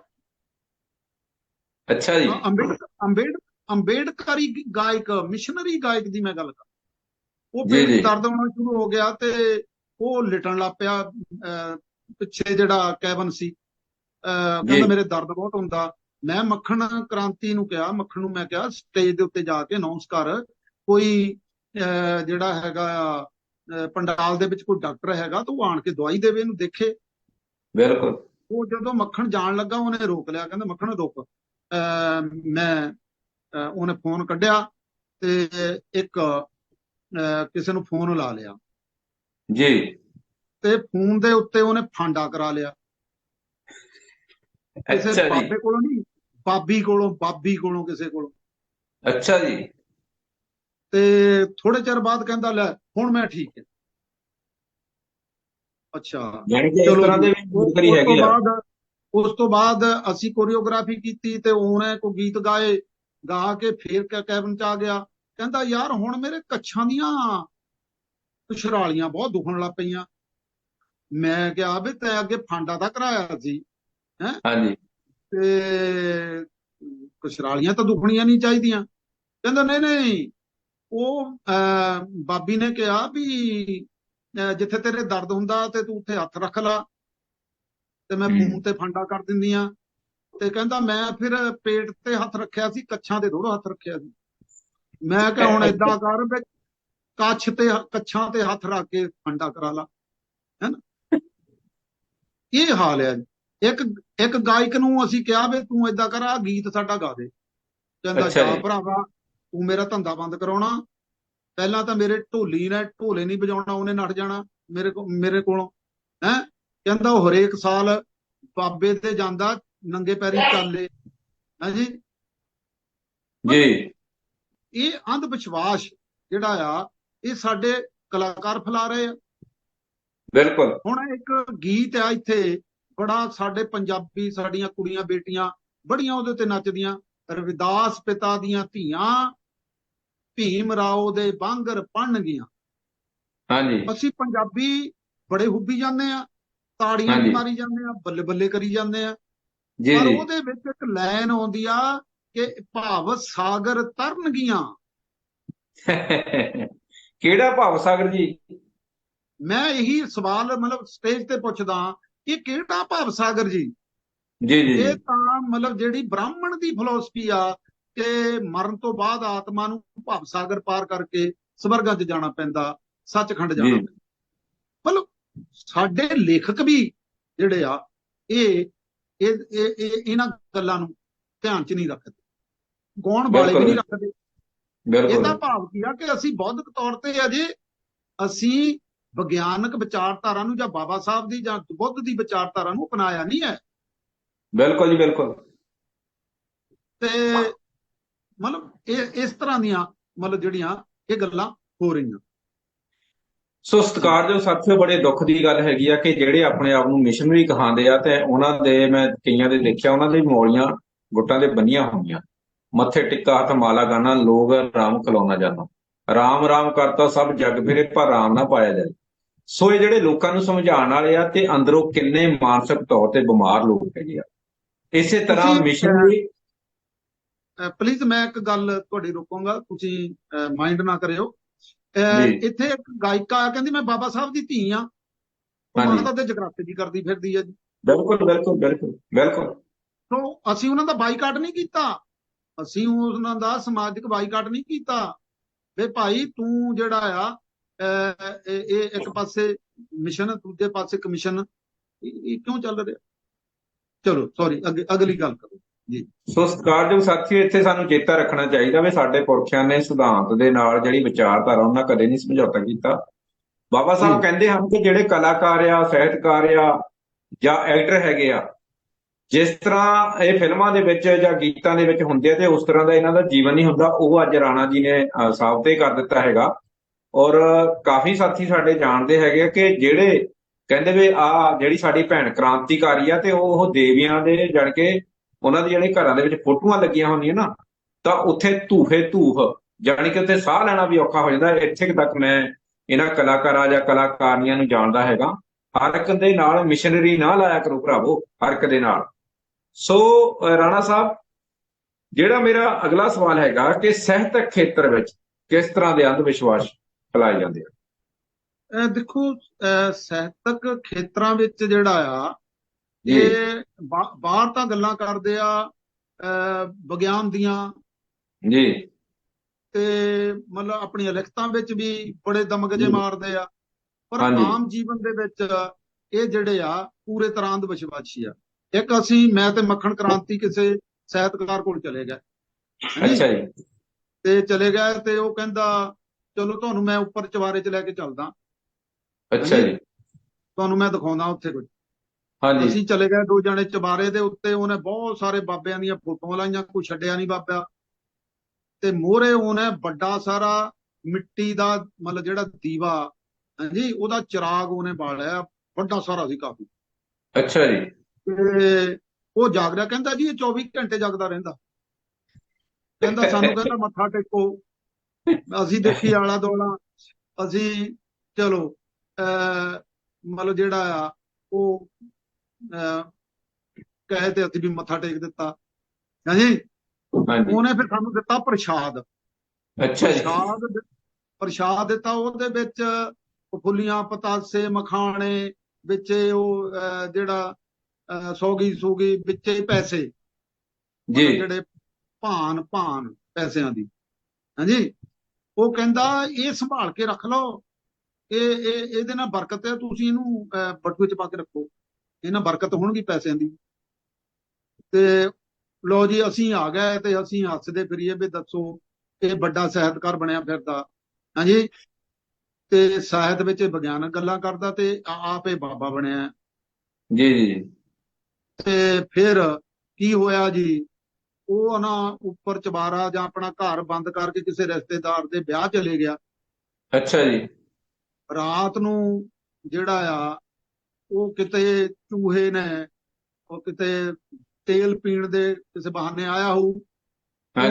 ਅੱਛਾ ਜੀ।
ਅੰਬੇਡ ਅੰਬੇਡ ਅੰਬੇਡਕਰੀ ਗਾਇਕ ਮਿਸ਼ਨਰੀ ਗਾਇਕ ਦੀ ਮੈਂ ਗੱਲ ਕਰ। ਉਹ ਪੇਟ। ਦਰਦ ਹੋਣਾ ਸ਼ੁਰੂ ਹੋ ਗਿਆ ਤੇ ਉਹ ਲਿਟਣ ਲੱਗ ਪਿਆ ਪਿੱਛੇ ਜਿਹੜਾ ਕੈਬਨ ਸੀ। ਕਹਿੰਦਾ ਮੇਰੇ ਦਰਦ ਬਹੁਤ ਹੁੰਦਾ। ਮੈਂ ਮੱਖਣ ਕ੍ਰਾਂਤੀ ਨੂੰ ਕਿਹਾ ਮੱਖਣ ਨੂੰ ਮੈਂ ਕਿਹਾ ਸਟੇਜ ਦੇ ਉੱਤੇ ਜਾ ਕੇ ਅਨਾਉਂਸ ਕਰ। ਕੋਈ ਜਿਹੜਾ ਹੈਗਾ ਪੰਡਾਲ ਦੇ ਵਿੱਚ ਕੋਈ ਡਾਕਟਰ ਹੈਗਾ ਤਾਂ ਉਹ ਆਣ ਕੇ ਦਵਾਈ ਦੇਵੇ ਇਹਨੂੰ ਦੇਖੇ।
ਬਿਲਕੁਲ।
ਉਹ ਜਦੋਂ ਮੱਖਣ ਜਾਣ ਲੱਗਾ ਉਹਨੇ ਰੋਕ ਲਿਆ। ਕਹਿੰਦਾ ਮੱਖਣ ਰੁਕ। ਮੈਂ ਉਹਨੇ ਫੋਨ ਕੱਢਿਆ ਤੇ ਇੱਕ ਕਿਸੇ ਨੂੰ ਫੋਨ ਲਾ ਲਿਆ।
ਜੀ।
ਤੇ ਫੋਨ ਦੇ ਉੱਤੇ ਉਹਨੇ ਫਾਂਡਾ ਕਰਾ ਲਿਆ।
ਅੱਛਾ ਜੀ।
ਬਾਬੇ ਕੋਲੋਂ ਨਹੀਂ ਬਾਬੀ ਕੋਲੋਂ ਬਾਬੀ ਕੋਲੋਂ ਕਿਸੇ ਕੋਲੋਂ।
ਅੱਛਾ ਜੀ।
ਤੇ ਥੋੜੇ ਚਿਰ ਬਾਅਦ ਕਹਿੰਦਾ ਲੈ ਹੁਣ ਮੈਂ ਠੀਕ ਹਾਂ। ਅੱਛਾ।
ਯਾਨੀ ਕਿ ਇਸ ਤਰ੍ਹਾਂ ਦੇ ਵੀ
ਤੋਂ
ਹੈਗੀ ਆ।
ਉਸ ਤੋਂ ਬਾਅਦ ਅਸੀਂ ਕੋਰੀਓਗ੍ਰਾਫੀ ਕੀਤੀ ਤੇ ਉਹਨੇ ਕੋ ਗੀਤ ਗਾਏ ਗਾ ਕੇ ਫੇਰ ਕੈਬਨ ਚ ਆ ਗਿਆ। ਕਹਿੰਦਾ ਯਾਰ ਹੁਣ ਮੇਰੇ ਕੱਛਾਂ ਦੀਆਂ ਕੁਛਰਾਲੀਆਂ ਬਹੁਤ ਦੁਖਣ ਲੱਗ ਪਈਆਂ। ਮੈਂ ਕਿਹਾ ਵੀ ਤੈਂ ਅੱਗੇ ਫਾਂਡਾ ਦਾ ਕਰਾਇਆ ਸੀ
ਹਾਂਜੀ।
ਤੇ ਕੁਛਰਾਲੀਆਂ ਤਾਂ ਦੁਖਣੀਆਂ ਨਹੀਂ ਚਾਹੀਦੀਆਂ। ਕਹਿੰਦਾ ਨਹੀਂ ਨਹੀਂ ਉਹ ਬਾਬੀ ਨੇ ਕਿਹਾ ਵੀ ਜਿੱਥੇ ਤੇਰੇ ਦਰਦ ਹੁੰਦਾ ਤੇ ਤੂੰ ਉੱਥੇ ਹੱਥ ਰੱਖ ਲਾ। ਤੇ ਮੈਂ। ਫੋਨ ਤੇ ਫਾਂਡਾ ਕਰ ਦਿੰਦੀ ਆ। ਤੇ ਕਹਿੰਦਾ ਮੈਂ ਫਿਰ ਪੇਟ ਤੇ ਹੱਥ ਰੱਖਿਆ ਸੀ ਕੱਛਾਂ ਤੇ ਥੋੜਾ ਹੱਥ ਰੱਖਿਆ ਸੀ। ਮੈਂ ਕਿਹਾ ਹੁਣ ਏਦਾਂ ਕਰ ਵੀ ਕੱਛ ਤੇ ਕੱਛਾਂ ਤੇ ਹੱਥ ਰੱਖ ਕੇ ਫੰਡਾ ਕਰਾ ਲਾ। ਹੈਨਾ? ਇਹ ਹਾਲ ਹੈ। ਇੱਕ ਇੱਕ ਗਾਇਕ ਨੂੰ ਅਸੀਂ ਕਿਹਾ ਵੀ ਤੂੰ ਏਦਾਂ ਕਰ ਆ ਗੀਤ ਸਾਡਾ ਗਾ ਦੇ। ਕਹਿੰਦਾ ਜਾ। ਭਰਾਵਾ ਤੂੰ ਮੇਰਾ ਧੰਦਾ ਬੰਦ ਕਰਾਉਣਾ। ਪਹਿਲਾਂ ਤਾਂ ਮੇਰੇ ਢੋਲੀ ਨੇ ਢੋਲੇ ਨਹੀਂ ਵਜਾਉਣਾ ਉਹਨੇ ਨੱਠ ਜਾਣਾ ਮੇਰੇ ਕੋ ਮੇਰੇ ਕੋਲੋਂ। ਹੈ? ਕਹਿੰਦਾ ਉਹ ਹਰੇਕ ਸਾਲ ਬਾਬੇ ਤੇ ਜਾਂਦਾ ਨੰਗੇ ਪੈਰੀ ਚਾਲੇ। ਹਾਂਜੀ
ਜੀ?
ਇਹ ਅੰਧ ਵਿਸ਼ਵਾਸ ਜਿਹੜਾ ਆ ਇਹ ਸਾਡੇ ਕਲਾਕਾਰ ਫੈਲਾ ਰਹੇ ਆ।
ਬਿਲਕੁਲ।
ਹੁਣ ਇੱਕ ਗੀਤ ਆ ਇੱਥੇ ਬੜਾ ਸਾਡੇ ਪੰਜਾਬੀ ਸਾਡੀਆਂ ਕੁੜੀਆਂ ਬੇਟੀਆਂ ਬੜੀਆਂ ਉਹਦੇ ਤੇ ਨੱਚਦੀਆਂ ਰਵਿਦਾਸ ਪਿਤਾ ਦੀਆਂ ਧੀਆਂ ਭੀਮ ਰਾਓ ਦੇ ਬਾਂਗਰ ਪੜਨਗੀਆਂ
ਹਾਂਜੀ।
ਅਸੀਂ ਪੰਜਾਬੀ ਬੜੇ ਹੁੱਬੀ ਜਾਂਦੇ ਆ। ਤਾੜੀਆਂ ਵੀ। ਮਾਰੀ ਜਾਂਦੇ ਆ ਬੱਲੇ ਬੱਲੇ ਕਰੀ ਜਾਂਦੇ ਆ। ਪਰ ਉਹਦੇ ਵਿੱਚ ਇੱਕ ਲਾਈਨ ਆਉਂਦੀ ਆ ਕਿ ਭਾਵ ਸਾਗਰ ਤਰਨਗੀਆਂ
ਕਿਹੜਾ ਭਾਵ ਸਾਗਰ ਜੀ?
ਮੈਂ ਇਹੀ ਸਵਾਲ ਮਤਲਬ ਸਟੇਜ ਤੇ ਪੁੱਛਦਾ ਕਿ ਕਿਹੜਾ ਭਾਵ ਸਾਗਰ ਜੀ?
ਜੀ ਜੀ
ਇਹ ਤਾਂ ਮਤਲਬ ਜਿਹੜੀ ਬ੍ਰਾਹਮਣ ਦੀ ਫਿਲਾਸਫੀ ਆ ਕਿ ਮਰਨ ਤੋਂ ਬਾਅਦ ਆਤਮਾ ਨੂੰ ਭਵ ਸਾਗਰ ਪਾਰ ਕਰਕੇ ਸਵਰਗਾਂ 'ਚ ਜਾਣਾ ਪੈਂਦਾ ਸੱਚਖੰਡ ਜਾਣਾ। ਪੈਂਦਾ। ਸਾਡੇ ਲੇਖਕ ਵੀ ਜਿਹੜੇ ਆ ਇਹ ਇਹ ਇਹ- ਇਹ ਇਹਨਾਂ ਗੱਲਾਂ ਨੂੰ ਧਿਆਨ 'ਚ ਨਹੀਂ ਰੱਖਦੇ। ਗਾਉਣ ਵਾਲੇ ਵੀ ਨਹੀਂ ਰੱਖਦੇ। ਇਹਦਾ ਭਾਵ ਕੀ ਆ ਕਿ ਅਸੀਂ ਬੌਧਿਕ ਤੌਰ ਤੇ ਅਜੇ ਅਸੀਂ ਵਿਗਿਆਨਕ ਵਿਚਾਰਧਾਰਾ ਨੂੰ ਜਾਂ ਬਾਬਾ ਸਾਹਿਬ ਦੀ ਜਾਂ ਬੁੱਧ ਦੀ ਵਿਚਾਰਧਾਰਾ ਨੂੰ ਅਪਣਾਇਆ ਨਹੀਂ ਹੈ।
ਬਿਲਕੁਲ ਜੀ ਬਿਲਕੁਲ।
ਤੇ ਮਤਲਬ ਇਹ ਇਸ ਤਰ੍ਹਾਂ ਦੀਆਂ ਮਤਲਬ ਜਿਹੜੀਆਂ ਇਹ ਗੱਲਾਂ ਹੋ ਰਹੀਆਂ।
ਸੋ ਸਤਿਕਾਰਯੋਗ ਸਾਥੀਓ ਬੜੇ ਦੁੱਖ ਦੀ ਗੱਲ ਹੈਗੀ ਆ ਕਿ ਜਿਹੜੇ ਆਪਣੇ ਆਪ ਨੂੰ ਮਿਸ਼ਨਰੀ ਕਹਾਉਂਦੇ ਆ ਤੇ ਉਹਨਾਂ ਦੇ ਮੈਂ ਕਈਆਂ ਦੇ ਦੇਖਿਆ ਉਹਨਾਂ ਦੇ ਮੌਲੀਆਂ ਗੁੱਟਾਂ ਦੇ ਬੰਨੀਆਂ ਹੋਈਆਂ। ਮੱਥੇ ਟਿੱਕਾ ਹੱਥ ਮਾਲਾ ਗਾਣਾ ਲੋਗ ਰਾਮ ਖਲੋਣਾ ਜਾਣਾ। ਰਾਮ ਰਾਮ ਕਰਤਾ ਸਭ ਜਗ ਫਿਰੇ ਪਰ ਰਾਮ ਨਾ ਪਾਇਆ ਜਾਏ। ਸੋ ਇਹ ਜਿਹੜੇ ਲੋਕਾਂ ਨੂੰ ਸਮਝਾਉਣ ਵਾਲੇ ਆ ਤੇ ਅੰਦਰੋਂ ਕਿੰਨੇ ਮਾਨਸਿਕ ਤੌਰ ਤੇ ਬਿਮਾਰ ਲੋਕ ਹੈਗੇ ਆ। ਇਸੇ ਤਰ੍ਹਾਂ ਮਿਸ਼ਨਰੀ
ਪਲੀਜ਼ ਮੈਂ ਇੱਕ ਗੱਲ ਤੁਹਾਡੀ ਰੋਕੂੰਗਾ ਤੁਸੀਂ ਮਾਈਂਡ ਨਾ ਕਰਿਓ। ਇੱਥੇ ਇੱਕ ਗਾਇਕਾ ਕਹਿੰਦੀ ਮੈਂ ਬਾਬਾ ਸਾਹਿਬ ਦੀ ਧੀ ਆ।
ਹਾਂਜੀ।
ਮਾਤਾ ਤੇ ਜਗਰਾਤੇ ਜੀ ਕਰਦੀ ਫਿਰਦੀ ਆ ਜੀ।
ਬਿਲਕੁਲ ਬਿਲਕੁਲ ਬਿਲਕੁਲ ਬਿਲਕੁਲ।
ਸੋ ਅਸੀਂ ਉਹਨਾਂ ਦਾ ਬਾਈਕਾਟ ਨਹੀਂ ਕੀਤਾ। ਅਸੀਂ ਉਹਨਾਂ ਦਾ ਸਮਾਜਿਕ ਬਾਈਕਾਟ ਨਹੀਂ ਕੀਤਾ। ਵੇ ਭਾਈ ਤੂੰ ਜਿਹੜਾ ਆ ਇਹ ਇੱਕ ਪਾਸੇ ਮਿਸ਼ਨ ਦੂਜੇ ਪਾਸੇ ਕਮਿਸ਼ਨ ਇਹ ਕਿਉਂ ਚੱਲ ਰਿਹਾ? ਚਲੋ ਸੌਰੀ ਅੱਗੇ ਅਗਲੀ ਗੱਲ ਕਰੋ।
ਸੋ ਸਤਿਕਾਰਯੋਗ ਸਾਥੀਓ ਇੱਥੇ ਸਾਨੂੰ ਚੇਤਾ ਰੱਖਣਾ ਚਾਹੀਦਾ ਵੀ ਸਾਡੇ ਪੁਰਖਿਆਂ ਨੇ ਸਿਧਾਂਤ ਦੇ ਨਾਲ ਜਿਹੜੀ ਵਿਚਾਰਧਾਰਾ ਉਹਨਾਂ ਕਦੇ ਨਹੀਂ ਸਮਝੌਤਾ ਕੀਤਾ ਬਾਬਾ ਸਾਹਿਬ। ਕਹਿੰਦੇ ਹਨ ਕਿ ਜਿਹੜੇ ਕਲਾਕਾਰ ਆ ਸਾਹਿਤਕਾਰ ਆ ਜਾਂ ਐਕਟਰ ਹੈਗੇ ਆ ਜਿਸ ਤਰ੍ਹਾਂ ਇਹ ਫਿਲਮਾਂ ਦੇ ਵਿੱਚ ਜਾਂ ਗੀਤਾਂ ਦੇ ਵਿੱਚ ਹੁੰਦੇ ਆ ਤੇ ਉਸ ਤਰ੍ਹਾਂ ਦਾ ਇਹਨਾਂ ਦਾ ਜੀਵਨ ਨਹੀਂ ਹੁੰਦਾ ਉਹ ਅੱਜ ਰਾਣਾ ਜੀ ਨੇ ਸਾਬਤ ਕਰ ਦਿੱਤਾ ਹੈਗਾ ਔਰ ਕਾਫੀ ਸਾਥੀ ਸਾਡੇ ਜਾਣਦੇ ਹੈਗੇ ਆ ਕਿ ਜਿਹੜੇ ਕਹਿੰਦੇ ਵੀ ਆ ਜਿਹੜੀ ਸਾਡੀ ਭੈਣ ਕ੍ਰਾਂਤੀਕਾਰੀ ਆ ਤੇ ਉਹ ਉਹ ਦੇਵੀਆਂ ਦੇ ਜਾਣ ਕੇ ਉਹਨਾਂ ਦੇ ਜਿਹੜੇ ਘਰਾਂ ਦੇ ਵਿੱਚ ਫੋਟੋਆਂ ਲੱਗੀਆਂ ਹੁੰਦੀਆਂ ਨਾ, ਤਾਂ ਉੱਥੇ ਧੂਫੇ ਧੂਫ, ਜਾਣੀ ਕਿ ਉੱਥੇ ਸਾਹ ਲੈਣਾ ਵੀ ਔਖਾ ਹੋ ਜਾਂਦਾ, ਇੱਥੇ ਤੱਕ ਮੈਂ ਇਹਨਾਂ ਕਲਾਕਾਰਾਂ ਜਾਂ ਕਲਾਕਾਰੀਆਂ ਨੂੰ ਜਾਣਦਾ ਹੈਗਾ। ਹਰ ਇੱਕ ਦੇ ਨਾਲ ਮਿਸ਼ਨਰੀ ਨਾ ਲਾਇਆ ਕਰੋ ਭਰਾਵੋ, ਹਰ ਦੇ ਨਾਲ। ਸੋ ਰਾਣਾ ਸਾਹਿਬ, ਜਿਹੜਾ ਮੇਰਾ ਅਗਲਾ ਸਵਾਲ ਹੈਗਾ ਕਿ ਸਾਹਿਤਕ ਖੇਤਰ ਵਿੱਚ ਕਿਸ ਤਰ੍ਹਾਂ ਦੇ ਅੰਧ ਵਿਸ਼ਵਾਸ ਫੈਲਾਏ ਜਾਂਦੇ ਆ?
ਦੇਖੋ, ਅਹ, ਸਾਹਿਤਕ ਖੇਤਰਾਂ ਵਿੱਚ ਜਿਹੜਾ ਆ ਇਹ ਬਾਹਰ ਤਾਂ ਗੱਲਾਂ ਕਰਦੇ ਆ ਵਿਗਿਆਨ ਦੀਆਂ।
ਜੀ।
ਤੇ ਮਤਲਬ ਆਪਣੀਆਂ ਲਿਖਤਾਂ ਵਿੱਚ ਵੀ ਬੜੇ ਦਮਗਜੇ। ਮਾਰਦੇ ਆ। ਪਰ। ਆਮ ਜੀਵਨ ਦੇ ਵਿੱਚ ਇਹ ਜਿਹੜੇ ਆ ਪੂਰੇ ਤਰ੍ਹਾਂ ਅੰਧ ਵਿਸ਼ਵਾਸੀ ਆ। ਇੱਕ ਅਸੀਂ ਮੈਂ ਤੇ ਮੱਖਣ ਕ੍ਰਾਂਤੀ ਕਿਸੇ ਸਾਹਿਤਕਾਰ ਕੋਲ ਚਲੇ ਗਏ?
ਅੱਛਾ ਜੀ।
ਤੇ ਚਲੇ ਗਏ ਤੇ ਉਹ ਕਹਿੰਦਾ ਚਲੋ ਤੁਹਾਨੂੰ ਮੈਂ ਉੱਪਰ ਚਵਾਰੇ 'ਚ ਲੈ ਕੇ ਚੱਲਦਾ।
ਅੱਛਾ। ਜੀ।
ਤੁਹਾਨੂੰ ਮੈਂ ਦਿਖਾਉਂਦਾ ਉੱਥੇ ਕੁਝ।
ਹਾਂਜੀ।
ਅਸੀਂ ਚਲੇ ਗਏ ਦੋ ਜਣੇ ਚਬਾਰੇ ਦੇ ਉੱਤੇ ਉਹਨੇ ਬਹੁਤ ਸਾਰੇ ਬਾਬਿਆਂ ਦੀਆਂ ਫੋਟੋਆਂ ਲਾਈਆਂ ਕੋਈ ਛੱਡਿਆ ਨਹੀਂ ਬਾਬਾ। ਤੇ ਮੋਹਰੇ ਉਹਨੇ ਵੱਡਾ ਸਾਰਾ ਮਿੱਟੀ ਦਾ ਮਤਲਬ ਜਿਹੜਾ ਦੀਵਾ ਹਾਂਜੀ ਉਹਦਾ ਚਿਰਾਗ ਉਹਨੇ ਬਾਲਿਆ ਵੱਡਾ ਸਾਰਾ ਸੀ ਕਾਫੀ।
ਅੱਛਾ ਜੀ।
ਤੇ ਉਹ ਜਾਗ ਰਿਹਾ ਕਹਿੰਦਾ ਜੀ ਇਹ 24 ਘੰਟੇ ਜਾਗਦਾ ਰਹਿੰਦਾ। ਕਹਿੰਦਾ ਸਾਨੂੰ ਕਹਿੰਦਾ ਮੱਥਾ ਟੇਕੋ। ਅਸੀਂ ਦੇਖੀ ਆਲਾ ਦੋਲਾ ਅਸੀਂ ਚਲੋ ਮਤਲਬ ਜਿਹੜਾ ਆ ਉਹ ਕਹੇ ਤੇ ਅਸੀਂ ਵੀ ਮੱਥਾ ਟੇਕ ਦਿੱਤਾ। ਹਾਂਜੀ? ਉਹਨੇ ਫਿਰ ਸਾਨੂੰ ਦਿੱਤਾ ਪ੍ਰਸ਼ਾਦ।
ਅੱਛਾ ਜੀ।
ਪ੍ਰਸ਼ਾਦ ਪ੍ਰਸ਼ਾਦ ਦਿੱਤਾ ਉਹਦੇ ਵਿੱਚ ਫੁੱਲੀਆਂ ਪਤਾਸੇ ਮਖਾਣੇ ਵਿੱਚ ਉਹ ਜਿਹੜਾ ਸੌਗੀ ਸੂਗੀ ਵਿੱਚ ਪੈਸੇ।
ਜੀ।
ਜਿਹੜੇ ਭਾਨ ਭਾਨ ਪੈਸਿਆਂ ਦੀ। ਹਾਂਜੀ? ਉਹ ਕਹਿੰਦਾ ਇਹ ਸੰਭਾਲ ਕੇ ਰੱਖ ਲਓ। ਇਹ ਇਹ ਇਹਦੇ ਨਾਲ ਬਰਕਤ ਹੈ ਤੁਸੀਂ ਇਹਨੂੰ ਬਟੂਏ ਚ ਪਾ ਕੇ ਰੱਖੋ। ਇਹਨਾਂ ਬਰਕਤ ਹੋਣਗੀ ਪੈਸਿਆਂ ਦੀ। ਤੇ ਲੋ ਜੀ ਅਸੀਂ ਆ ਗਏ ਤੇ ਅਸੀਂ ਹੱਸਦੇ ਫਿਰੀਏ ਵੀ ਦੱਸੋ ਇਹ ਵੱਡਾ ਸਾਹਿਤਕਾਰ ਬਣਿਆ ਫਿਰਦਾ। ਹਾਂਜੀ? ਤੇ ਸਾਹਿਤ ਵਿੱਚ ਵਿਗਿਆਨਕ ਗੱਲਾਂ ਕਰਦਾ ਤੇ ਆਪ ਬਾਬਾ ਬਣਿਆ।
ਜੀ ਜੀ।
ਤੇ ਫਿਰ ਕੀ ਹੋਇਆ ਜੀ? ਉਹ ਨਾ ਉੱਪਰ ਚਬਾਰਾ ਜਾਂ ਆਪਣਾ ਘਰ ਬੰਦ ਕਰਕੇ ਕਿਸੇ ਰਿਸ਼ਤੇਦਾਰ ਦੇ ਵਿਆਹ ਚਲੇ ਗਿਆ।
ਅੱਛਾ ਜੀ।
ਰਾਤ ਨੂੰ ਜਿਹੜਾ ਆ ਉਹ ਕਿਤੇ ਚੂਹੇ ਨੇ ਉਹ ਕਿਤੇ ਤੇਲ ਪੀਣ ਦੇ ਕਿਸੇ ਬਹਾਨੇ ਆਇਆ ਹੋਊ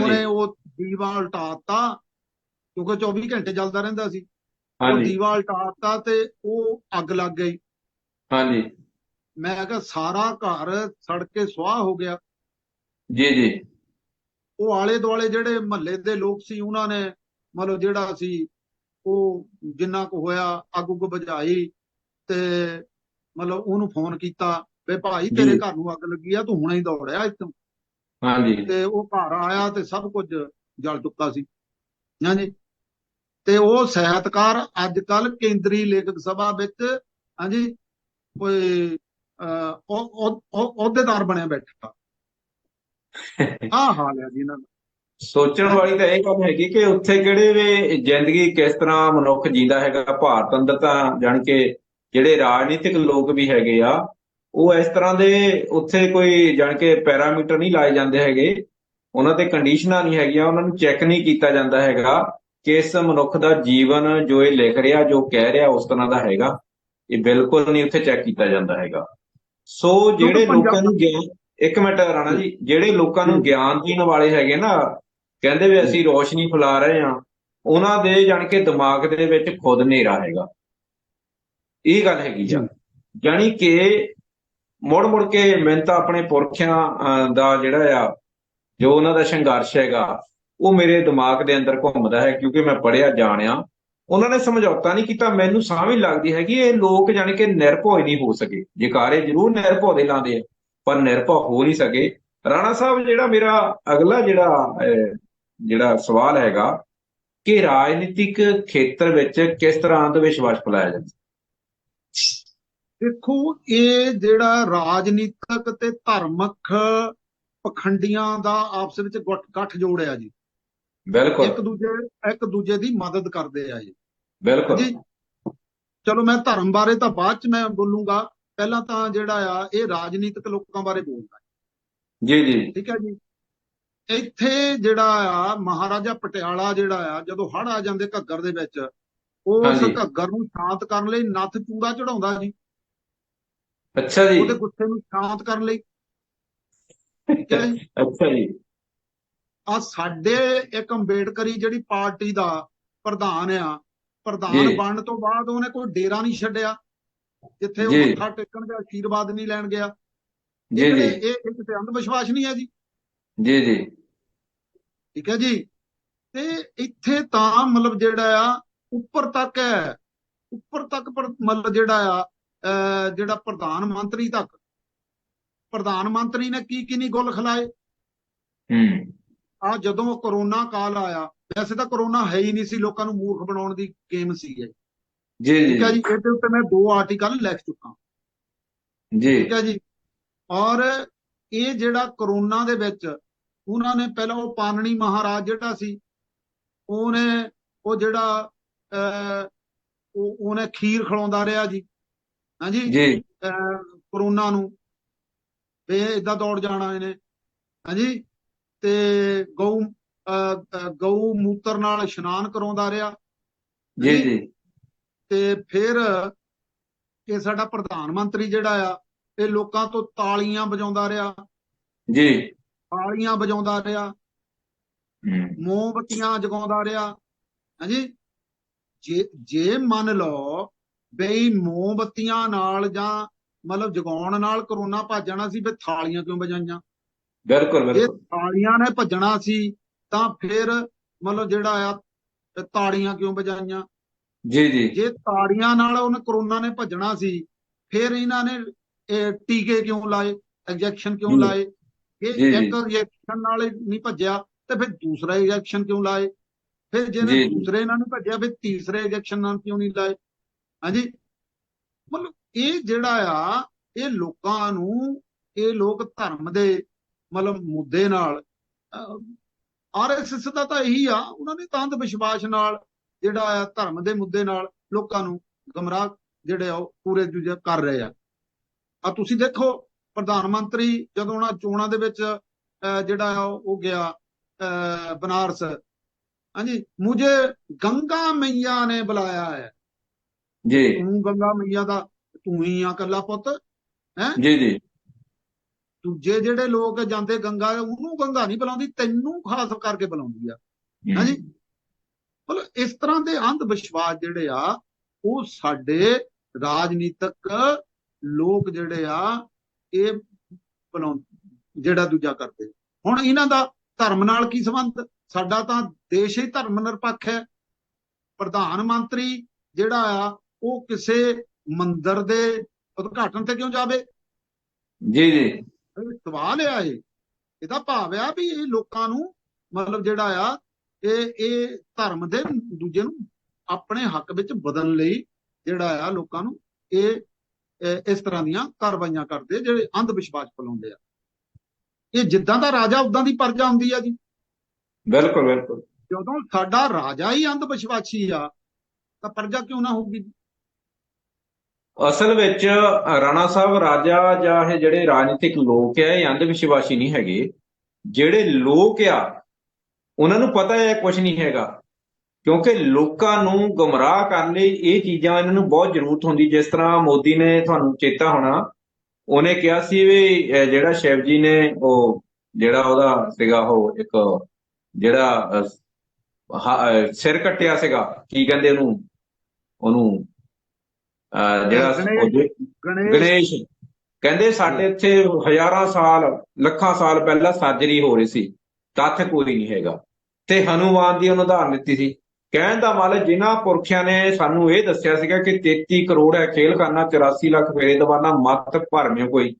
ਉਹਨੇ ਉਹ ਦੀਵਾ ਉਲਟਾਤਾ ਕਿਉਂਕਿ 24 ਘੰਟੇ ਚੱਲਦਾ ਰਹਿੰਦਾ ਸੀ। ਉਹ
ਹਾਂਜੀ।
ਦੀਵਾ ਉਲਟਾਤਾ ਤੇ ਉਹ ਅੱਗ ਲੱਗ ਗਈ।
ਹਾਂਜੀ।
ਮੈਂ ਕਿਹਾ ਸਾਰਾ ਘਰ ਸੜ ਕੇ ਸੁਆਹ ਹੋ ਗਿਆ।
ਜੀ ਜੀ।
ਉਹ ਆਲੇ ਦੁਆਲੇ ਜਿਹੜੇ ਮਹੱਲੇ ਦੇ ਲੋਕ ਸੀ ਉਹਨਾਂ ਨੇ ਮਤਲਬ ਜਿਹੜਾ ਸੀ ਉਹ ਜਿੰਨਾ ਕੁ ਹੋਇਆ ਅੱਗ ਉੱਗ ਬੁਝਾਈ ਤੇ ਮਤਲਬ ਉਹਨੂੰ ਫੋਨ ਕੀਤਾ ਵੀ ਭਾਈ ਤੇਰੇ। ਘਰ ਨੂੰ ਅੱਗ ਲੱਗੀ ਆ ਤੂੰ ਹੁਣੇ ਹੀ ਦੌੜਿਆ ਇੱਥੋਂ।
ਹਾਂਜੀ।
ਤੇ ਉਹ ਘਰ ਆਇਆ ਤੇ ਸਭ ਕੁਝ ਜਲ ਚੁੱਕਾ ਸੀ। ਹਾਂਜੀ। ਤੇ ਉਹ ਸਾਹਿਤਕਾਰ ਅੱਜ ਕੱਲ ਕੇਂਦਰੀ ਲੇਖਕ ਸਭਾ ਵਿੱਚ ਹਾਂਜੀ ਕੋਈ ਉਹ ਅਹੁਦੇਦਾਰ ਬਣਿਆ ਬੈਠਾ। ਆਹ ਹਾਲ ਹੈ ਜੀ ਇਹਨਾਂ ਦਾ।
ਸੋਚਣ ਵਾਲੀ ਤਾਂ ਇਹ ਗੱਲ ਹੈਗੀ ਕਿ ਉੱਥੇ ਕਿਹੜੇ ਵੀ ਜ਼ਿੰਦਗੀ ਕਿਸ ਤਰ੍ਹਾਂ ਮਨੁੱਖ ਜੀਂਦਾ ਹੈਗਾ ਭਾਰਤ ਅੰਦਰ ਤਾਂ ਜਾਣ ਕੇ ਜਿਹੜੇ ਰਾਜਨੀਤਿਕ ਲੋਕ ਵੀ ਹੈਗੇ ਆ ਉਹ ਇਸ ਤਰ੍ਹਾਂ ਦੇ ਉੱਥੇ ਕੋਈ ਜਾਣ ਕੇ ਪੈਰਾਮੀਟਰ ਨਹੀਂ ਲਾਏ ਜਾਂਦੇ ਹੈਗੇ ਉਹਨਾਂ ਤੇ ਕੰਡੀਸ਼ਨਾਂ ਨਹੀਂ ਹੈਗੀਆਂ ਉਹਨਾਂ ਨੂੰ ਚੈੱਕ ਨਹੀਂ ਕੀਤਾ ਜਾਂਦਾ ਹੈਗਾ ਕਿ ਇਸ ਮਨੁੱਖ ਦਾ ਜੀਵਨ ਜੋ ਇਹ ਲਿਖ ਰਿਹਾ ਜੋ ਕਹਿ ਰਿਹਾ ਉਸ ਤਰ੍ਹਾਂ ਦਾ ਹੈਗਾ। ਇਹ ਬਿਲਕੁਲ ਨਹੀਂ ਉੱਥੇ ਚੈੱਕ ਕੀਤਾ ਜਾਂਦਾ ਹੈਗਾ। ਸੋ ਜਿਹੜੇ ਲੋਕਾਂ ਨੂੰ ਗਿਆਨ ਇੱਕ ਮਿੰਟ ਰਾਣਾ ਜੀ ਜਿਹੜੇ ਲੋਕਾਂ ਨੂੰ। ਗਿਆਨ ਦੇਣ ਵਾਲੇ ਹੈਗੇ ਨਾ ਕਹਿੰਦੇ ਵੀ ਅਸੀਂ ਰੋਸ਼ਨੀ ਫੈਲਾ ਰਹੇ ਹਾਂ ਉਹਨਾਂ ਦੇ ਜਾਣ ਕੇ ਦਿਮਾਗ ਦੇ ਵਿੱਚ ਖੁਦ ਹਨੇਰਾ ਹੈਗਾ। ਇਹ ਗੱਲ ਹੈਗੀ ਆ। ਜਾਣੀ ਕਿ ਮੁੜ ਮੁੜ ਕੇ ਮੈਂ ਤਾਂ ਆਪਣੇ ਪੁਰਖਿਆਂ ਦਾ ਜਿਹੜਾ ਆ ਜੋ ਉਹਨਾਂ ਦਾ ਸੰਘਰਸ਼ ਹੈਗਾ ਉਹ ਮੇਰੇ ਦਿਮਾਗ ਦੇ ਅੰਦਰ ਘੁੰਮਦਾ ਹੈ ਕਿਉਂਕਿ ਮੈਂ ਪੜਿਆ ਜਾਣਿਆ। ਉਹਨਾਂ ਨੇ ਸਮਝੌਤਾ ਨਹੀਂ ਕੀਤਾ। ਮੈਨੂੰ ਸਮਝ ਲੱਗਦੀ ਹੈਗੀ। ਇਹ ਲੋਕ ਜਾਣੀ ਕਿ ਨਿਰਭਉ ਨਹੀਂ ਹੋ ਸਕੇ। ਜਕਾਰੇ ਜ਼ਰੂਰ ਨਿਰਭਉ ਦੇ ਲਾਉਂਦੇ ਆ ਪਰ ਨਿਰਭਉ ਹੋ ਨਹੀਂ ਸਕੇ। ਰਾਣਾ ਸਾਹਿਬ ਜਿਹੜਾ ਮੇਰਾ ਅਗਲਾ ਜਿਹੜਾ ਜਿਹੜਾ ਸਵਾਲ ਹੈਗਾ ਕਿ ਰਾਜਨੀਤਿਕ ਖੇਤਰ ਵਿੱਚ ਕਿਸ ਤਰ੍ਹਾਂ ਅੰਧ ਵਿਸ਼ਵਾਸ ਫੈਲਾਇਆ ਜਾਂਦਾ?
ਦੇਖੋ ਇਹ ਜਿਹੜਾ ਰਾਜਨੀਤਿਕ ਤੇ ਧਾਰਮਿਕ ਪਖੰਡੀਆਂ ਦਾ ਆਪਸ ਵਿੱਚ ਗੱਠ ਜੋੜਿਆ ਜੀ। ਇੱਕ
ਬਿਲਕੁਲ
ਦੂਜੇ ਇੱਕ ਦੂਜੇ ਦੀ ਮਦਦ ਕਰਦੇ ਆ ਜੀ।
ਬਿਲਕੁਲ।
ਜੀ ਚਲੋ ਮੈਂ ਧਰਮ ਬਾਰੇ ਤਾਂ ਬਾਅਦ ਚ ਮੈਂ ਬੋਲੂੰਗਾ। ਪਹਿਲਾਂ ਤਾਂ ਜਿਹੜਾ ਆ ਇਹ ਰਾਜਨੀਤਿਕ ਲੋਕਾਂ ਬਾਰੇ ਬੋਲਦਾ
ਜੀ। ਜੀ
ਠੀਕ ਹੈ ਜੀ। ਇੱਥੇ ਜਿਹੜਾ ਆ ਮਹਾਰਾਜਾ ਪਟਿਆਲਾ ਜਿਹੜਾ ਆ ਜਦੋਂ ਹੜ ਆ ਜਾਂਦੇ ਘੱਗਰ ਦੇ ਵਿੱਚ ਉਸ
ਹਾਂਜੀ।
ਘੱਗਰ ਨੂੰ ਸ਼ਾਂਤ ਕਰਨ ਲਈ ਨੱਥ ਚੂੜਾ ਚੜਾਉਂਦਾ ਜੀ।
ਅੱਛਾ ਜੀ।
ਉਹਦੇ ਗੁੱਸੇ ਨੂੰ ਸ਼ਾਂਤ ਕਰਨ ਲਈ। ਠੀਕ ਹੈ ਜੀ।
ਅੱਛਾ ਜੀ।
ਆ ਸਾਡੇ ਇੱਕ ਅੰਬੇਡਕਰੀ ਜਿਹੜੀ ਪਾਰਟੀ ਦਾ ਪ੍ਰਧਾਨ ਆ ਪ੍ਰਧਾਨ। ਬਣਨ ਤੋਂ ਬਾਅਦ ਉਹਨੇ ਕੋਈ ਡੇਰਾ ਨਹੀਂ ਛੱਡਿਆ ਜਿੱਥੇ ਉਹ
ਜੀ।
ਮੱਥਾ ਟੇਕਣ ਦੇ ਆਸ਼ੀਰਵਾਦ ਨਹੀਂ ਲੈਣ ਗਿਆ।
ਜੀ ਜੀ।
ਇਹ ਇਹ ਕਿਤੇ ਅੰਧ ਵਿਸ਼ਵਾਸ ਨਹੀਂ ਹੈ ਜੀ।
ਜੀ ਜੀ।
ਠੀਕ ਹੈ ਜੀ। ਤੇ ਇੱਥੇ ਤਾਂ ਮਤਲਬ ਜਿਹੜਾ ਆ ਉੱਪਰ ਤੱਕ ਹੈ। ਉੱਪਰ ਤੱਕ ਪਰ- ਮਤਲਬ ਜਿਹੜਾ ਆ ਜਿਹੜਾ ਪ੍ਰਧਾਨ ਮੰਤਰੀ ਤੱਕ। ਪ੍ਰਧਾਨ ਮੰਤਰੀ ਨੇ ਕੀ ਕੀ ਨਹੀਂ ਗੁੱਲ ਖਿਲਾਏ?
ਹੂੰ।
ਆ ਜਦੋਂ ਕਰੋਨਾ ਕਾਲ ਆਇਆ ਵੈਸੇ ਤਾਂ ਕਰੋਨਾ ਹੈ ਹੀ ਨਹੀਂ ਸੀ ਲੋਕਾਂ ਨੂੰ ਮੂਰਖ ਬਣਾਉਣ ਦੀ ਗੇਮ ਸੀ ਇਹ।
ਜੀ
ਠੀਕ ਹੈ
ਜੀ
ਜੀ ਇਹਦੇ ਉੱਤੇ ਮੈਂ ਦੋ ਆਰਟੀਕਲ ਲਿਖ ਚੁੱਕਾ।
ਜੀ।
ਠੀਕ ਹੈ ਜੀ। ਔਰ ਇਹ ਜਿਹੜਾ ਕਰੋਨਾ ਦੇ ਵਿੱਚ ਉਹਨਾਂ ਨੇ ਪਹਿਲਾਂ ਉਹ ਪਾਨਣੀ ਮਹਾਰਾਜ ਜਿਹੜਾ ਸੀ ਉਹਨੇ ਉਹ ਜਿਹੜਾ ਉਹਨੇ ਖੀਰ ਖਿਲਾਉਂਦਾ ਰਿਹਾ ਜੀ। ਹਾਂਜੀ?
ਜੀ।
ਕਰੋਨਾ ਨੂੰ। ਤੇ ਇਦਾਂ ਦੌੜ ਜਾਣਾ ਇਹਨੇ ਹਾਂਜੀ? ਤੇ ਗਊ ਗਊ ਮੂਤਰ ਨਾਲ ਇਸ਼ਨਾਨ ਕਰਾਉਂਦਾ ਰਿਹਾ।
ਜੀ ਜੀ।
ਤੇ ਫਿਰ ਇਹ ਸਾਡਾ ਪ੍ਰਧਾਨ ਮੰਤਰੀ ਜਿਹੜਾ ਆ ਇਹ ਲੋਕਾਂ ਤੋਂ ਤਾਲੀਆਂ ਵਜਾਉਂਦਾ ਰਿਹਾ।
ਜੀ।
ਤਾਲੀਆਂ ਵਜਾਉਂਦਾ ਰਿਹਾ। ਮੋਮਬੱਤੀਆਂ ਜਗਾਉਂਦਾ ਰਿਹਾ। ਹਾਂਜੀ? ਜੇ ਜੇ ਮੰਨ ਲਓ ਬਈ ਮੋਮਬੱਤੀਆਂ ਨਾਲ ਜਾਂ ਮਤਲਬ ਜਗਾਉਣ ਨਾਲ ਕਰੋਨਾ ਭੱਜ ਜਾਣਾ ਸੀ ਵੀ ਥਾਲੀਆਂ ਕਿਉਂ ਵਜਾਈਆਂ
ਬਿਲਕੁਲ
ਜੇ
ਬਿਲਕੁਲ।
ਥਾਲੀਆਂ ਨੇ ਭੱਜਣਾ ਸੀ ਤਾਂ ਫਿਰ ਮਤਲਬ ਜਿਹੜਾ ਆ ਇਹ ਤਾੜੀਆਂ ਕਿਉਂ ਵਜਾਈਆਂ
ਜੀ ਜੀ।
ਜੇ ਤਾੜੀਆਂ ਨਾਲ ਉਹਨੇ ਕਰੋਨਾ ਨੇ ਭੱਜਣਾ ਸੀ ਫਿਰ ਇਹਨਾਂ ਨੇ ਇਹ ਟੀਕੇ ਕਿਉਂ ਲਾਏ? ਇੰਜੈਕਸ਼ਨ ਕਿਉਂ। ਲਾਏ? ਇਹ। ਇੱਕ ਰਿਐਕਸ਼ਨ ਨਾਲ ਨਹੀਂ ਭੱਜਿਆ ਤੇ ਫਿਰ ਦੂਸਰਾ ਰਿਐਕਸ਼ਨ ਕਿਉਂ ਲਾਏ? ਫਿਰ
ਜੀ,
ਜਿਹਨੇ। ਦੂਸਰੇ ਨਾਲ ਨਹੀਂ ਭੱਜਿਆ ਫਿਰ ਤੀਸਰੇ ਰਿਐਕਸ਼ਨ ਨਾਲ ਕਿਉਂ ਨਹੀਂ ਲਾਏ? ਹਾਂਜੀ। ਮਤਲਬ ਇਹ ਜਿਹੜਾ ਆ ਇਹ ਲੋਕਾਂ ਨੂੰ ਇਹ ਲੋਕ ਧਰਮ ਦੇ ਮਤਲਬ ਮੁੱਦੇ ਨਾਲ ਆਰਐਸਐਸ ਦਾ ਤਾਂ ਇਹੀ ਆ ਉਹਨਾਂ ਨੇ ਤਾਂ ਵਿਸ਼ਵਾਸ ਨਾਲ ਜਿਹੜਾ ਆ ਧਰਮ ਦੇ ਮੁੱਦੇ ਨਾਲ ਲੋਕਾਂ ਨੂੰ ਗਮਰਾਹ ਜਿਹੜੇ ਆ ਪੂਰੇ ਦੂਜੇ ਕਰ ਰਹੇ ਆ। ਆ ਤੁਸੀਂ ਦੇਖੋ ਪ੍ਰਧਾਨ ਮੰਤਰੀ ਜਦੋਂ ਉਹਨਾਂ ਚੋਣਾਂ ਦੇ ਵਿੱਚ ਜਿਹੜਾ ਉਹ ਗਿਆ ਬਨਾਰਸ ਹਾਂਜੀ ਮੁਝੇ ਗੰਗਾ ਮਈਆ ਨੇ ਬੁਲਾਇਆ ਹੈ।
ਜੀ।
ਤੂੰ ਗੰਗਾ ਮਈਆ ਦਾ ਤੂੰ ਹੀ ਆ ਕੱਲਾ ਪੁੱਤ
ਜੀ ਜੀ।
ਦੂਜੇ ਜਿਹੜੇ ਲੋਕ ਜਾਂਦੇ ਗੰਗਾ ਉਹਨੂੰ ਗੰਗਾ ਨਹੀਂ ਬੁਲਾਉਂਦੀ ਤੈਨੂੰ ਖਾਸ ਕਰਕੇ ਬੁਲਾਉਂਦੀ ਆ। ਹਾਂਜੀ? ਮਤਲਬ ਇਸ ਤਰ੍ਹਾਂ ਦੇ ਅੰਧ ਵਿਸ਼ਵਾਸ ਜਿਹੜੇ ਆ ਉਹ ਸਾਡੇ ਰਾਜਨੀਤਿਕ ਲੋਕ ਜਿਹੜੇ ਆ ਇਹ ਜਿਹੜਾ ਦੂਜਾ ਕਰਦੇ। ਹੁਣ ਇਹਨਾਂ ਦਾ ਧਰਮ ਨਾਲ ਕੀ ਸੰਬੰਧ? ਸਾਡਾ ਤਾਂ ਦੇਸ਼ ਹੀ ਧਰਮ ਨਿਰਪੱਖ ਹੈ। ਪ੍ਰਧਾਨ ਮੰਤਰੀ ਜਿਹੜਾ ਆ ਉਹ ਕਿਸੇ ਮੰਦਿਰ ਦੇ ਉਦਘਾਟਨ ਤੇ ਕਿਉਂ ਜਾਵੇ?
ਜੀ ਜੀ।
ਸਵਾਲ ਆ ਇਹ। ਇਹਦਾ ਭਾਵ ਆ ਵੀ ਇਹ ਲੋਕਾਂ ਨੂੰ ਮਤਲਬ ਜਿਹੜਾ ਆ ਇਹ ਇਹ ਧਰਮ ਦੇ ਦੂਜੇ ਨੂੰ ਆਪਣੇ ਹੱਕ ਵਿੱਚ ਬਦਲਣ ਲਈ ਜਿਹੜਾ ਆ ਲੋਕਾਂ ਨੂੰ ਇਹ ਇਸ ਤਰ੍ਹਾਂ ਦੀਆਂ ਕਾਰਵਾਈਆਂ ਕਰਦੇ ਜਿਹੜੇ ਅੰਧ ਵਿਸ਼ਵਾਸ ਫੈਲਾਉਂਦੇ ਆ। ਇਹ ਜਿੱਦਾਂ ਦਾ ਰਾਜਾ ਉਦਾਂ ਦੀ ਪ੍ਰਜਾ ਹੁੰਦੀ ਆ ਜੀ।
ਬਿਲਕੁਲ ਬਿਲਕੁਲ।
ਜਦੋਂ ਸਾਡਾ ਰਾਜਾ ਹੀ ਅੰਧ ਵਿਸ਼ਵਾਸੀ ਆ ਤਾਂ ਪ੍ਰਜਾ ਕਿਉਂ ਨਾ ਹੋਊਗੀ?
ਅਸਲ ਵਿੱਚ ਰਾਣਾ ਸਾਹਿਬ ਰਾਜਾ ਜਾਂ ਇਹ ਜਿਹੜੇ ਰਾਜਨੀਤਿਕ ਲੋਕ ਆ ਇਹ ਅੰਧ ਵਿਸ਼ਵਾਸੀ ਨਹੀਂ ਹੈਗੇ। ਜਿਹੜੇ ਲੋਕ ਆ ਉਹਨਾਂ ਨੂੰ ਪਤਾ ਹੈ ਕੁਝ ਨਹੀਂ ਹੈਗਾ। ਕਿਉਂਕਿ ਲੋਕਾਂ ਨੂੰ ਗਮਰਾਹ ਕਰਨ ਲਈ ਇਹ ਚੀਜ਼ਾਂ ਇਹਨਾਂ ਨੂੰ ਬਹੁਤ ਜ਼ਰੂਰਤ ਹੁੰਦੀ। ਜਿਸ ਤਰ੍ਹਾਂ ਮੋਦੀ ਨੇ ਤੁਹਾਨੂੰ ਚੇਤਾ ਹੋਣਾ ਉਹਨੇ ਕਿਹਾ ਸੀ ਵੀ ਜਿਹੜਾ ਸ਼ਿਵ ਜੀ ਨੇ ਉਹ ਜਿਹੜਾ ਉਹਦਾ ਸੀਗਾ ਉਹ ਇੱਕ ਜਿਹੜਾ ਸਿਰ ਕੱਟਿਆ ਸੀਗਾ ਕੀ ਕਹਿੰਦੇ ਉਹਨੂੰ? ਉਹਨੂੰ ਜਿਹੜਾ
ਗਣੇਸ਼।
ਕਹਿੰਦੇ ਸਾਡੇ ਇੱਥੇ ਹਜ਼ਾਰਾਂ ਸਾਲ ਲੱਖਾਂ ਸਾਲ ਪਹਿਲਾਂ ਸਰਜਰੀ ਹੋ ਰਹੀ ਸੀ। ਤੱਥ ਕੋਈ ਨਹੀਂ ਹੈਗਾ। ਤੇ ਹਨੂਮਾਨ ਦੀ ਉਹਨੂੰ ਉਦਾਹਰਨ ਦਿੱਤੀ ਸੀ। ਕਹਿਣ ਦਾ ਮਤਲਬ ਜਿਨ੍ਹਾਂ ਪੁਰਖਿਆਂ ਨੇ ਸਾਨੂੰ ਇਹ ਦੱਸਿਆ ਸੀਗਾ ਕਿ 33 ਕਰੋੜ ਹੈ ਖੇਲ ਕਰਨਾ 84 ਲੱਖ ਫੇਰੇ ਦਵਾਨਾ ਮਤ ਭਰਮਿਓ ਕੋਈ।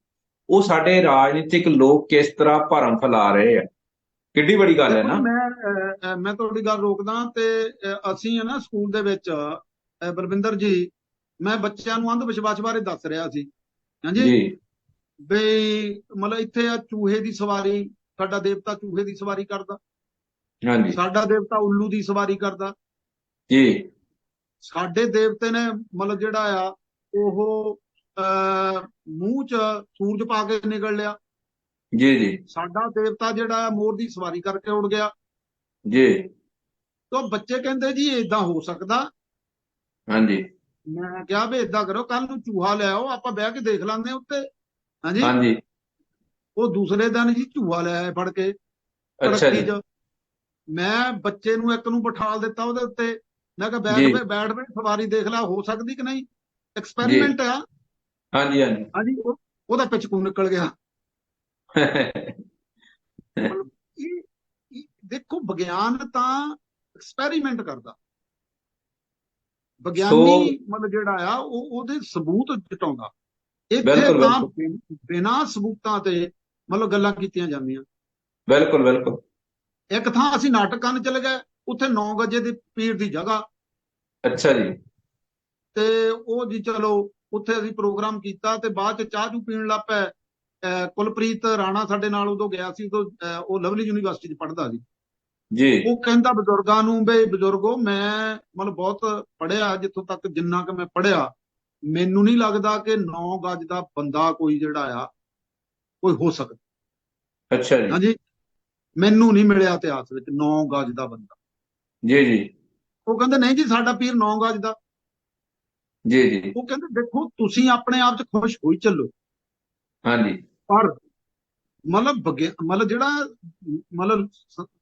ਉਹ ਸਾਡੇ ਰਾਜਨੀਤਿਕ ਲੋਕ ਕਿਸ ਤਰ੍ਹਾਂ ਭਰਮ ਫੈਲਾ ਰਹੇ ਆ? ਕਿੱਡੀ ਬੜੀ ਗੱਲ ਹੈ ਨਾ।
ਮੈਂ ਮੈਂ ਤੁਹਾਡੀ ਗੱਲ ਰੋਕਦਾ ਤੇ ਅਸੀਂ ਹੈ ਨਾ ਸਕੂਲ ਦੇ ਵਿੱਚ ਬਲਵਿੰਦਰ ਜੀ ਮੈਂ ਬੱਚਿਆਂ ਨੂੰ ਅੰਧ ਵਿਸ਼ਵਾਸ ਬਾਰੇ ਦੱਸ ਰਿਹਾ ਸੀ। ਹਾਂਜੀ?
ਜੀ।
ਬਈ ਮਤਲਬ ਇੱਥੇ ਆ ਚੂਹੇ ਦੀ ਸਵਾਰੀ ਸਾਡਾ ਦੇਵਤਾ ਚੂਹੇ ਦੀ ਸਵਾਰੀ ਕਰਦਾ।
ਹਾਂਜੀ।
ਸਾਡਾ ਦੇਵਤਾ ਉੱਲੂ ਦੀ ਸਵਾਰੀ ਕਰਦਾ।
ਜੀ।
ਸਾਡੇ ਦੇਵਤੇ ਨੇ ਮਤਲਬ ਜਿਹੜਾ ਆ ਉਹ ਮੂੰਹ 'ਚ ਸੂਰਜ ਪਾ ਕੇ ਨਿਕਲ ਲਿਆ।
ਜੀ ਜੀ।
ਸਾਡਾ ਦੇਵਤਾ ਜਿਹੜਾ ਮੋਰ ਦੀ ਸਵਾਰੀ ਕਰਕੇ ਉੱਡ ਗਿਆ।
ਜੀ।
ਤਾਂ ਬੱਚੇ ਕਹਿੰਦੇ ਜੀ ਇਦਾਂ ਹੋ ਸਕਦਾ।
ਹਾਂਜੀ।
ਮੈਂ ਕਿਹਾ ਵੀ ਇਦਾਂ ਕਰੋ ਕੱਲ ਨੂੰ ਚੂਹਾ ਲੈ ਆਓ ਆਪਾਂ ਬਹਿ ਕੇ ਦੇਖ ਲਾਂਦੇ ਉੱਤੇ। ਹਾਂਜੀ।
ਹਾਂਜੀ।
ਉਹ ਦੂਸਰੇ ਦਿਨ ਜੀ ਚੂਹਾ ਲੈ ਆਏ ਫੜ ਕੇ
ਅੱਛਾ ਜੀ।
ਮੈਂ ਬੱਚੇ ਨੂੰ ਇੱਕ ਨੂੰ ਬਿਠਾਲ ਦਿੱਤਾ ਉਹਦੇ ਉੱਤੇ। ਮੈਂ ਕਿਹਾ। ਬੈਠ ਵੇ ਬੈਠ ਵੇ ਸਵਾਰੀ ਦੇਖ ਲੈ ਹੋ ਸਕਦੀ ਕਿ ਨਹੀਂ? ਐਕਸਪੈਰੀਮੈਂਟ ਆ।
ਹਾਂਜੀ ਹਾਂਜੀ।
ਹਾਂਜੀ ਉਹ- ਉਹਦਾ ਪਿਚਕੂ ਨਿਕਲ ਗਿਆ। ਇਹ ਦੇਖੋ ਵਿਗਿਆਨ ਤਾਂ ਐਕਸਪੈਰੀਮੈਂਟ ਕਰਦਾ। ਵਿਗਿਆਨੀ ਮਤਲਬ ਜਿਹੜਾ ਆ ਉਹ ਉਹਦੇ ਸਬੂਤ ਜਟਾਉਂਦਾ ਇੱਥੇ ਤਾਂ ਬਿਨਾਂ ਸਬੂਤਾਂ ਤੇ ਮਤਲਬ ਗੱਲਾਂ ਕੀਤੀਆਂ ਜਾਂਦੀਆਂ।
ਬਿਲਕੁਲ ਬਿਲਕੁਲ।
ਇੱਕ ਥਾਂ ਅਸੀਂ ਨਾਟਕਾਂ ਨੂੰ ਚਲੇ ਗਏ ਉੱਥੇ 9 ਵਜੇ ਦੀ ਪੀਰ ਦੀ ਜਗ੍ਹਾ।
ਅੱਛਾ ਜੀ।
ਤੇ ਉਹ ਜੀ ਚਲੋ ਉੱਥੇ ਅਸੀਂ ਪ੍ਰੋਗਰਾਮ ਕੀਤਾ ਤੇ ਬਾਅਦ ਚ ਚਾਹ ਚੂ ਪੀਣ ਅਹ ਕੁਲਪ੍ਰੀਤ ਰਾਣਾ ਸਾਡੇ ਨਾਲ ਉਦੋਂ ਗਿਆ ਸੀ ਉਦੋਂ ਉਹ ਲਵਲੀ ਯੂਨੀਵਰਸਿਟੀ ਚ ਪੜ੍ਹਦਾ ਸੀ।
ਜੀ।
ਉਹ ਕਹਿੰਦਾ ਬਜ਼ੁਰਗਾਂ ਨੂੰ ਬਈ ਬਜ਼ੁਰਗੋ ਮੈਂ ਮਤਲਬ ਬਹੁਤ ਪੜਿਆ ਜਿੱਥੋਂ ਤੱਕ ਜਿੰਨਾ ਕਿ ਮੈਂ ਪੜਿਆ ਮੈਨੂੰ ਨਹੀਂ ਲੱਗਦਾ ਕਿ 9 ਗਜ ਦਾ ਬੰਦਾ ਕੋਈ ਜਿਹੜਾ ਆ ਕੋਈ ਹੋ ਸਕਦਾ।
ਅੱਛਾ ਜੀ।
ਹਾਂਜੀ। ਮੈਨੂੰ ਨਹੀਂ ਮਿਲਿਆ ਇਤਿਹਾਸ ਵਿੱਚ 9 ਗਜ ਦਾ ਬੰਦਾ।
ਜੀ ਜੀ।
ਉਹ ਕਹਿੰਦੇ ਨਹੀਂ ਜੀ ਸਾਡਾ ਪੀਰ 9 ਗਜ ਦਾ।
ਜੀ ਜੀ।
ਉਹ ਕਹਿੰਦੇ ਦੇਖੋ ਤੁਸੀਂ ਆਪਣੇ ਆਪ 'ਚ ਖੁਸ਼ ਹੋਈ ਚੱਲੋ।
ਹਾਂਜੀ।
ਪਰ ਮਤਲਬ ਵਿਗਿਆ- ਮਤਲਬ ਜਿਹੜਾ, ਮਤਲਬ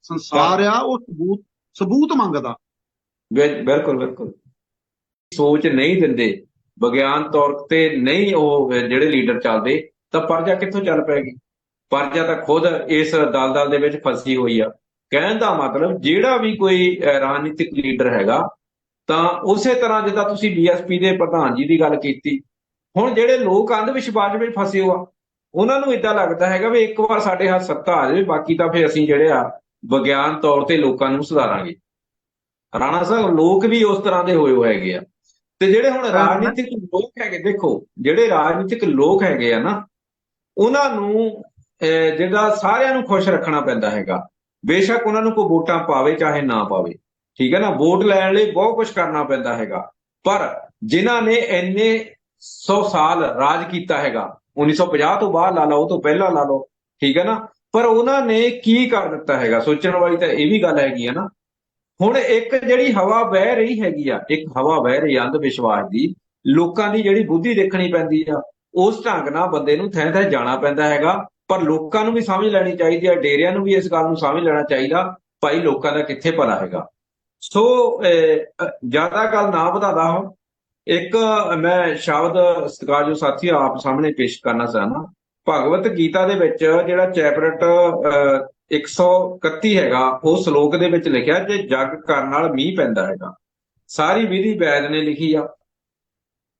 ਸੰਸਾਰ ਆ, ਉਹ ਸਬੂਤ ਸਬੂਤ ਮੰਗਦਾ।
ਬਿਲਕੁਲ ਬਿਲਕੁਲ। ਸੋਚ ਨਹੀਂ ਦਿੰਦੇ, ਵਿਗਿਆਨ ਤੌਰ ਤੇ ਨਹੀਂ ਉਹ ਜਿਹੜੇ ਲੀਡਰ ਚੱਲਦੇ, ਤਾਂ ਪਰਜਾ ਕਿੱਥੋਂ ਚੱਲ ਪੈਗੀ? ਪਰਜਾ ਤਾਂ ਖੁਦ ਇਸ ਦਲਦਲ ਦੇ ਵਿੱਚ ਫਸੀ ਹੋਈ ਆ। ਕਹਿਣ ਦਾ ਮਤਲਬ, ਜਿਹੜਾ ਵੀ ਕੋਈ ਰਾਜਨੀਤਿਕ ਲੀਡਰ ਹੈਗਾ, ਤਾਂ ਉਸੇ ਤਰ੍ਹਾਂ ਜਿੱਦਾਂ ਤੁਸੀਂ ਬੀਐਸਪੀ ਦੇ ਪ੍ਰਧਾਨ ਜੀ ਦੀ ਗੱਲ ਕੀਤੀ, ਹੁਣ ਜਿਹੜੇ ਲੋਕ ਅੰਧ ਵਿਸ਼ਵਾਸ ਵਿੱਚ ਫਸੇ ਹੋਆ ਉਹਨਾਂ ਨੂੰ ਇਦਾਂ ਲੱਗਦਾ ਹੈਗਾ ਵੀ ਇੱਕ ਵਾਰ ਸਾਡੇ ਹੱਥ ਸੱਤਾ ਆ ਜਾਵੇ ਬਾਕੀ ਤਾਂ ਫੇ ਅਸੀਂ ਜਿਹੜੇ ਆ ਵਿਗਿਆਨ ਤੌਰ ਤੇ ਲੋਕਾਂ ਨੂੰ ਸੁਧਾਰਾਂਗੇ। ਰਾਣਾ ਸਾਹਿਬ ਲੋਕ ਵੀ ਉਸ ਤਰ੍ਹਾਂ ਦੇ ਹੋਏ ਹੋਏ ਹੈਗੇ ਆ। ਤੇ ਜਿਹੜੇ ਹੁਣ ਰਾਜਨੀਤਿਕ ਲੋਕ ਹੈਗੇ ਦੇਖੋ ਜਿਹੜੇ ਰਾਜਨੀਤਿਕ ਲੋਕ ਹੈਗੇ ਆ ਨਾ ਉਹਨਾਂ ਨੂੰ ਜਿਹੜਾ ਸਾਰਿਆਂ ਨੂੰ ਖੁਸ਼ ਰੱਖਣਾ ਪੈਂਦਾ ਹੈਗਾ। ਬੇਸ਼ੱਕ ਉਹਨਾਂ ਨੂੰ ਕੋਈ ਵੋਟਾਂ ਪਾਵੇ ਚਾਹੇ ਨਾ ਪਾਵੇ ਠੀਕ ਹੈ ਨਾ? ਵੋਟ ਲੈਣ ਲਈ ਬਹੁਤ ਕੁਝ ਕਰਨਾ ਪੈਂਦਾ ਹੈਗਾ। ਪਰ ਜਿਨ੍ਹਾਂ ਨੇ ਇੰਨੇ 100 ਸਾਲ ਰਾਜ ਕੀਤਾ ਹੈਗਾ 1950 ਤੋਂ ਬਾਅਦ ਲਾ ਲਓ, ਉਹ ਤੋਂ ਪਹਿਲਾਂ ਲਾ ਲਓ, ਠੀਕ ਹੈ ਨਾ? ਪਰ ਉਹਨਾਂ ਨੇ ਕੀ ਕਰ ਦਿੱਤਾ ਹੈਗਾ? ਸੋਚਣ ਵਾਲੀ ਤਾਂ ਇਹ ਵੀ ਗੱਲ ਹੈਗੀ ਆ ਨਾ। ਹੁਣ ਇੱਕ ਜਿਹੜੀ ਹਵਾ ਵਹਿ ਰਹੀ ਹੈਗੀ ਆ, ਇੱਕ ਹਵਾ ਵਹਿ ਰਹੀ ਅੰਧ ਵਿਸ਼ਵਾਸ ਦੀ, ਲੋਕਾਂ ਦੀ ਜਿਹੜੀ ਬੁੱਧੀ ਦੇਖਣੀ ਪੈਂਦੀ ਆ, ਉਸ ਢੰਗ ਨਾਲ ਬੰਦੇ ਨੂੰ ਥੈਂ ਥੈਂ ਜਾਣਾ ਪੈਂਦਾ ਹੈਗਾ। ਪਰ ਲੋਕਾਂ ਨੂੰ ਵੀ ਸਮਝ ਲੈਣੀ ਚਾਹੀਦੀ ਆ, ਡੇਰਿਆਂ ਨੂੰ ਵੀ ਇਸ ਗੱਲ ਨੂੰ ਸਮਝ ਲੈਣਾ ਚਾਹੀਦਾ, ਭਾਈ ਲੋਕਾਂ ਦਾ ਕਿੱਥੇ ਭਲਾ ਹੈਗਾ। ਸੋ ਜ਼ਿਆਦਾ ਗੱਲ ਨਾ ਵਧਾਦਾ ਹਾਂ ਇੱਕ ਮੈਂ ਸ਼ਬਦ ਸਤਿਕਾਰਯੋਗ ਸਾਥੀ ਆਪ ਸਾਹਮਣੇ ਪੇਸ਼ ਕਰਨਾ ਚਾਹਨਾ ਭਗਵਤ ਗੀਤਾ ਦੇ ਵਿੱਚ ਜਿਹੜਾ ਚੈਪਟਰ 131 ਹੈਗਾ, ਉਹ ਸ਼ਲੋਕ ਦੇ ਵਿੱਚ ਲਿਖਿਆ ਜੇ ਜਗ ਕਰਨ ਨਾਲ ਮੀਂਹ ਪੈਂਦਾ ਹੈਗਾ। ਸਾਰੀ ਵਿਧੀ ਵੈਦ ਨੇ ਲਿਖੀ ਆ।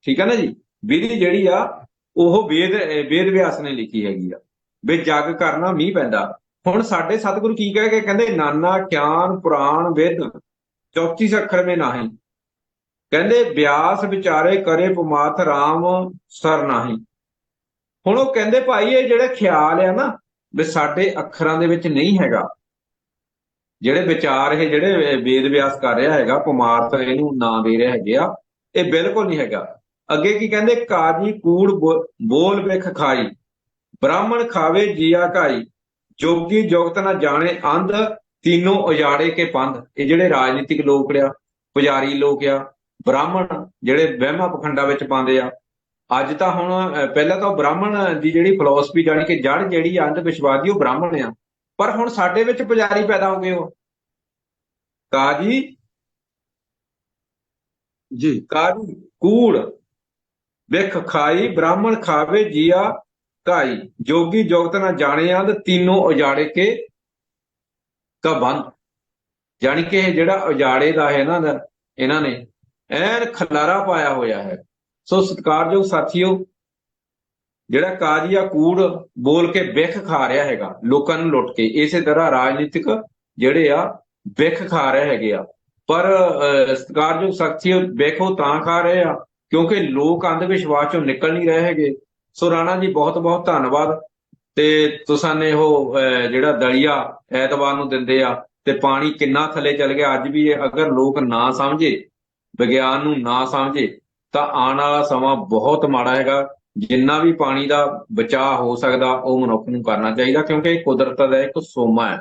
ਠੀਕ ਹੈ ਨਾ ਜੀ? ਵਿਧੀ ਜਿਹੜੀ ਆ, ਉਹ ਵੇਦ ਵੇਦ ਵਿਆਸ ਨੇ ਲਿਖੀ ਹੈਗੀ ਆ। ਵੀ ਜੱਗ ਕਰਨਾ ਮੀਂਹ ਪੈਂਦਾ। ਹੁਣ ਸਾਡੇ ਸਤਿਗੁਰੂ ਕੀ ਕਹਿ ਕੇ ਕਹਿੰਦੇ, ਨਾਨਾ, ਗਿਆਨ, ਪੁਰਾਣ, ਵਿਦ ਚੌਥੀ ਅੱਖਰ ਮੇ ਨਹੀਂ। ਕਹਿੰਦੇ ਵਿਆਸ ਵਿਚਾਰੇ ਕਰੇ ਪਮਾਥ RAM ਸਰ ਨਹੀਂ। ਹੁਣ ਉਹ ਕਹਿੰਦੇ ਭਾਈ ਇਹ ਜਿਹੜਾ ਖਿਆਲ ਆ ਨਾ ਵੀ ਸਾਡੇ ਅੱਖਰਾਂ ਦੇ ਵਿੱਚ ਨਹੀਂ ਹੈਗਾ, ਜਿਹੜੇ ਵਿਚਾਰ ਇਹ ਜਿਹੜੇ ਵੇਦ ਵਿਆਸ ਕਰ ਰਿਹਾ ਹੈਗਾ ਪਮਾਰਥ ਇਹਨੂੰ ਨਾਂ ਦੇ ਰਿਹਾ ਹੈਗੇ ਆ, ਇਹ ਬਿਲਕੁਲ ਨਹੀਂ ਹੈਗਾ। ਅੱਗੇ ਕੀ ਕਹਿੰਦੇ, ਕਾਜੀ ਕੂੜ ਬੋਲ ਵਿਖ ਖਾਈ, ਬ੍ਰਾਹਮਣ ਖਾਵੇ ਜੀਆ ਕਾਈ ਜੋਗੀ ਜੋਗਤ ਨਾ ਜਾਣੇ ਅੰਧ, ਤਿੰਨੋਂ ਉਜਾੜੇ ਕੇ ਪੰਧ। ਇਹ ਜਿਹੜੇ ਰਾਜਨੀਤਿਕ ਲੋਕ ਆ, ਪੁਜਾਰੀ ਲੋਕ ਆ ਬ੍ਰਾਹਮਣ ਜਿਹੜੇ ਵਹਿਮਾ ਪਖੰਡਾ ਵਿੱਚ ਪਾਉਂਦੇ ਆ। ਅੱਜ ਤਾਂ ਹੁਣ ਪਹਿਲਾਂ ਤਾਂ ਬ੍ਰਾਹਮਣ ਦੀ ਜਿਹੜੀ ਫਿਲਾਸਫੀ ਜਾਨੀ ਕਿ ਜੜ ਜਿਹੜੀ ਅੰਧ ਵਿਸ਼ਵਾਸ ਦੀ ਉਹ ਬ੍ਰਾਹਮਣ ਆ। ਪਰ ਹੁਣ ਸਾਡੇ ਵਿੱਚ ਪੁਜਾਰੀ ਪੈਦਾ ਹੋ ਗਏ ਹੋ ਕਾਜੀ
ਜੀ?
ਕਾਜੀ ਕੂੜ। ਵਿਖ ਖਾਈ ਬ੍ਰਾਹਮਣ ਖਾਵੇ ਜੀਆ ਕਾਈ ਜੋਗੀ ਜੋਗਤ ਨਾ ਜਾਣੇ ਆਂਦ ਤਿੰਨੋਂ ਉਜਾੜੇ ਕੇ ਕਬੰਦ ਜਾਨੀ ਕਿ ਜਿਹੜਾ ਉਜਾੜੇ ਦਾ ਹੈ ਨਾ ਇਹਨਾਂ ਨੇ ਐਨ ਖਲਾਰਾ ਪਾਇਆ ਹੋਇਆ ਹੈ। ਸੋ ਸਤਿਕਾਰਯੋਗ ਸਾਥੀਓ, ਜਿਹੜਾ ਕਾਜੀਆ ਕੂੜ ਬੋਲ ਕੇ ਵਿਖ ਖਾ ਰਿਹਾ ਹੈਗਾ, ਲੋਕਾਂ ਨੂੰ ਲੁੱਟ ਕੇ, ਇਸੇ ਤਰ੍ਹਾਂ ਰਾਜਨੀਤਿਕ ਜਿਹੜੇ ਆ ਵਿਖ ਖਾ ਰਹੇ ਹੈਗੇ ਆ। ਪਰ ਸਤਿਕਾਰਯੋਗ ਸਾਥੀਓ ਵੇਖੋ ਤਾਂ ਖਾ ਰਹੇ ਆ, ਕਿਉਂਕਿ ਲੋਕ ਅੰਧ ਵਿਸ਼ਵਾਸ ਚੋਂ ਨਿਕਲ ਨਹੀਂ ਰਹੇ ਹੈਗੇ। ਸੋ ਰਾਣਾ ਜੀ ਬਹੁਤ ਬਹੁਤ ਧੰਨਵਾਦ। ਤੇ ਤੁਸਾਂ ਨੇ ਉਹ ਜਿਹੜਾ ਦਲੀਆ ਐਤਵਾਰ ਨੂੰ ਦਿੰਦੇ ਆ, ਤੇ ਪਾਣੀ ਕਿੰਨਾ ਥੱਲੇ ਚੱਲ ਗਿਆ, ਅੱਜ ਵੀ ਅਗਰ ਲੋਕ ਨਾ ਸਮਝੇ ਵਿਗਿਆਨ ਨੂੰ ਨਾ ਸਮਝੇ, ਤਾਂ ਆਉਣ ਵਾਲਾ ਸਮਾਂ ਬਹੁਤ ਮਾੜਾ ਹੈਗਾ। ਜਿੰਨਾ ਵੀ ਪਾਣੀ ਦਾ ਬਚਾਅ ਹੋ ਸਕਦਾ, ਉਹ ਮਨੁੱਖ ਨੂੰ ਕਰਨਾ ਚਾਹੀਦਾ, ਕਿਉਂਕਿ ਇਹ ਕੁਦਰਤ ਦਾ ਇੱਕ ਸੋਮਾ ਹੈ।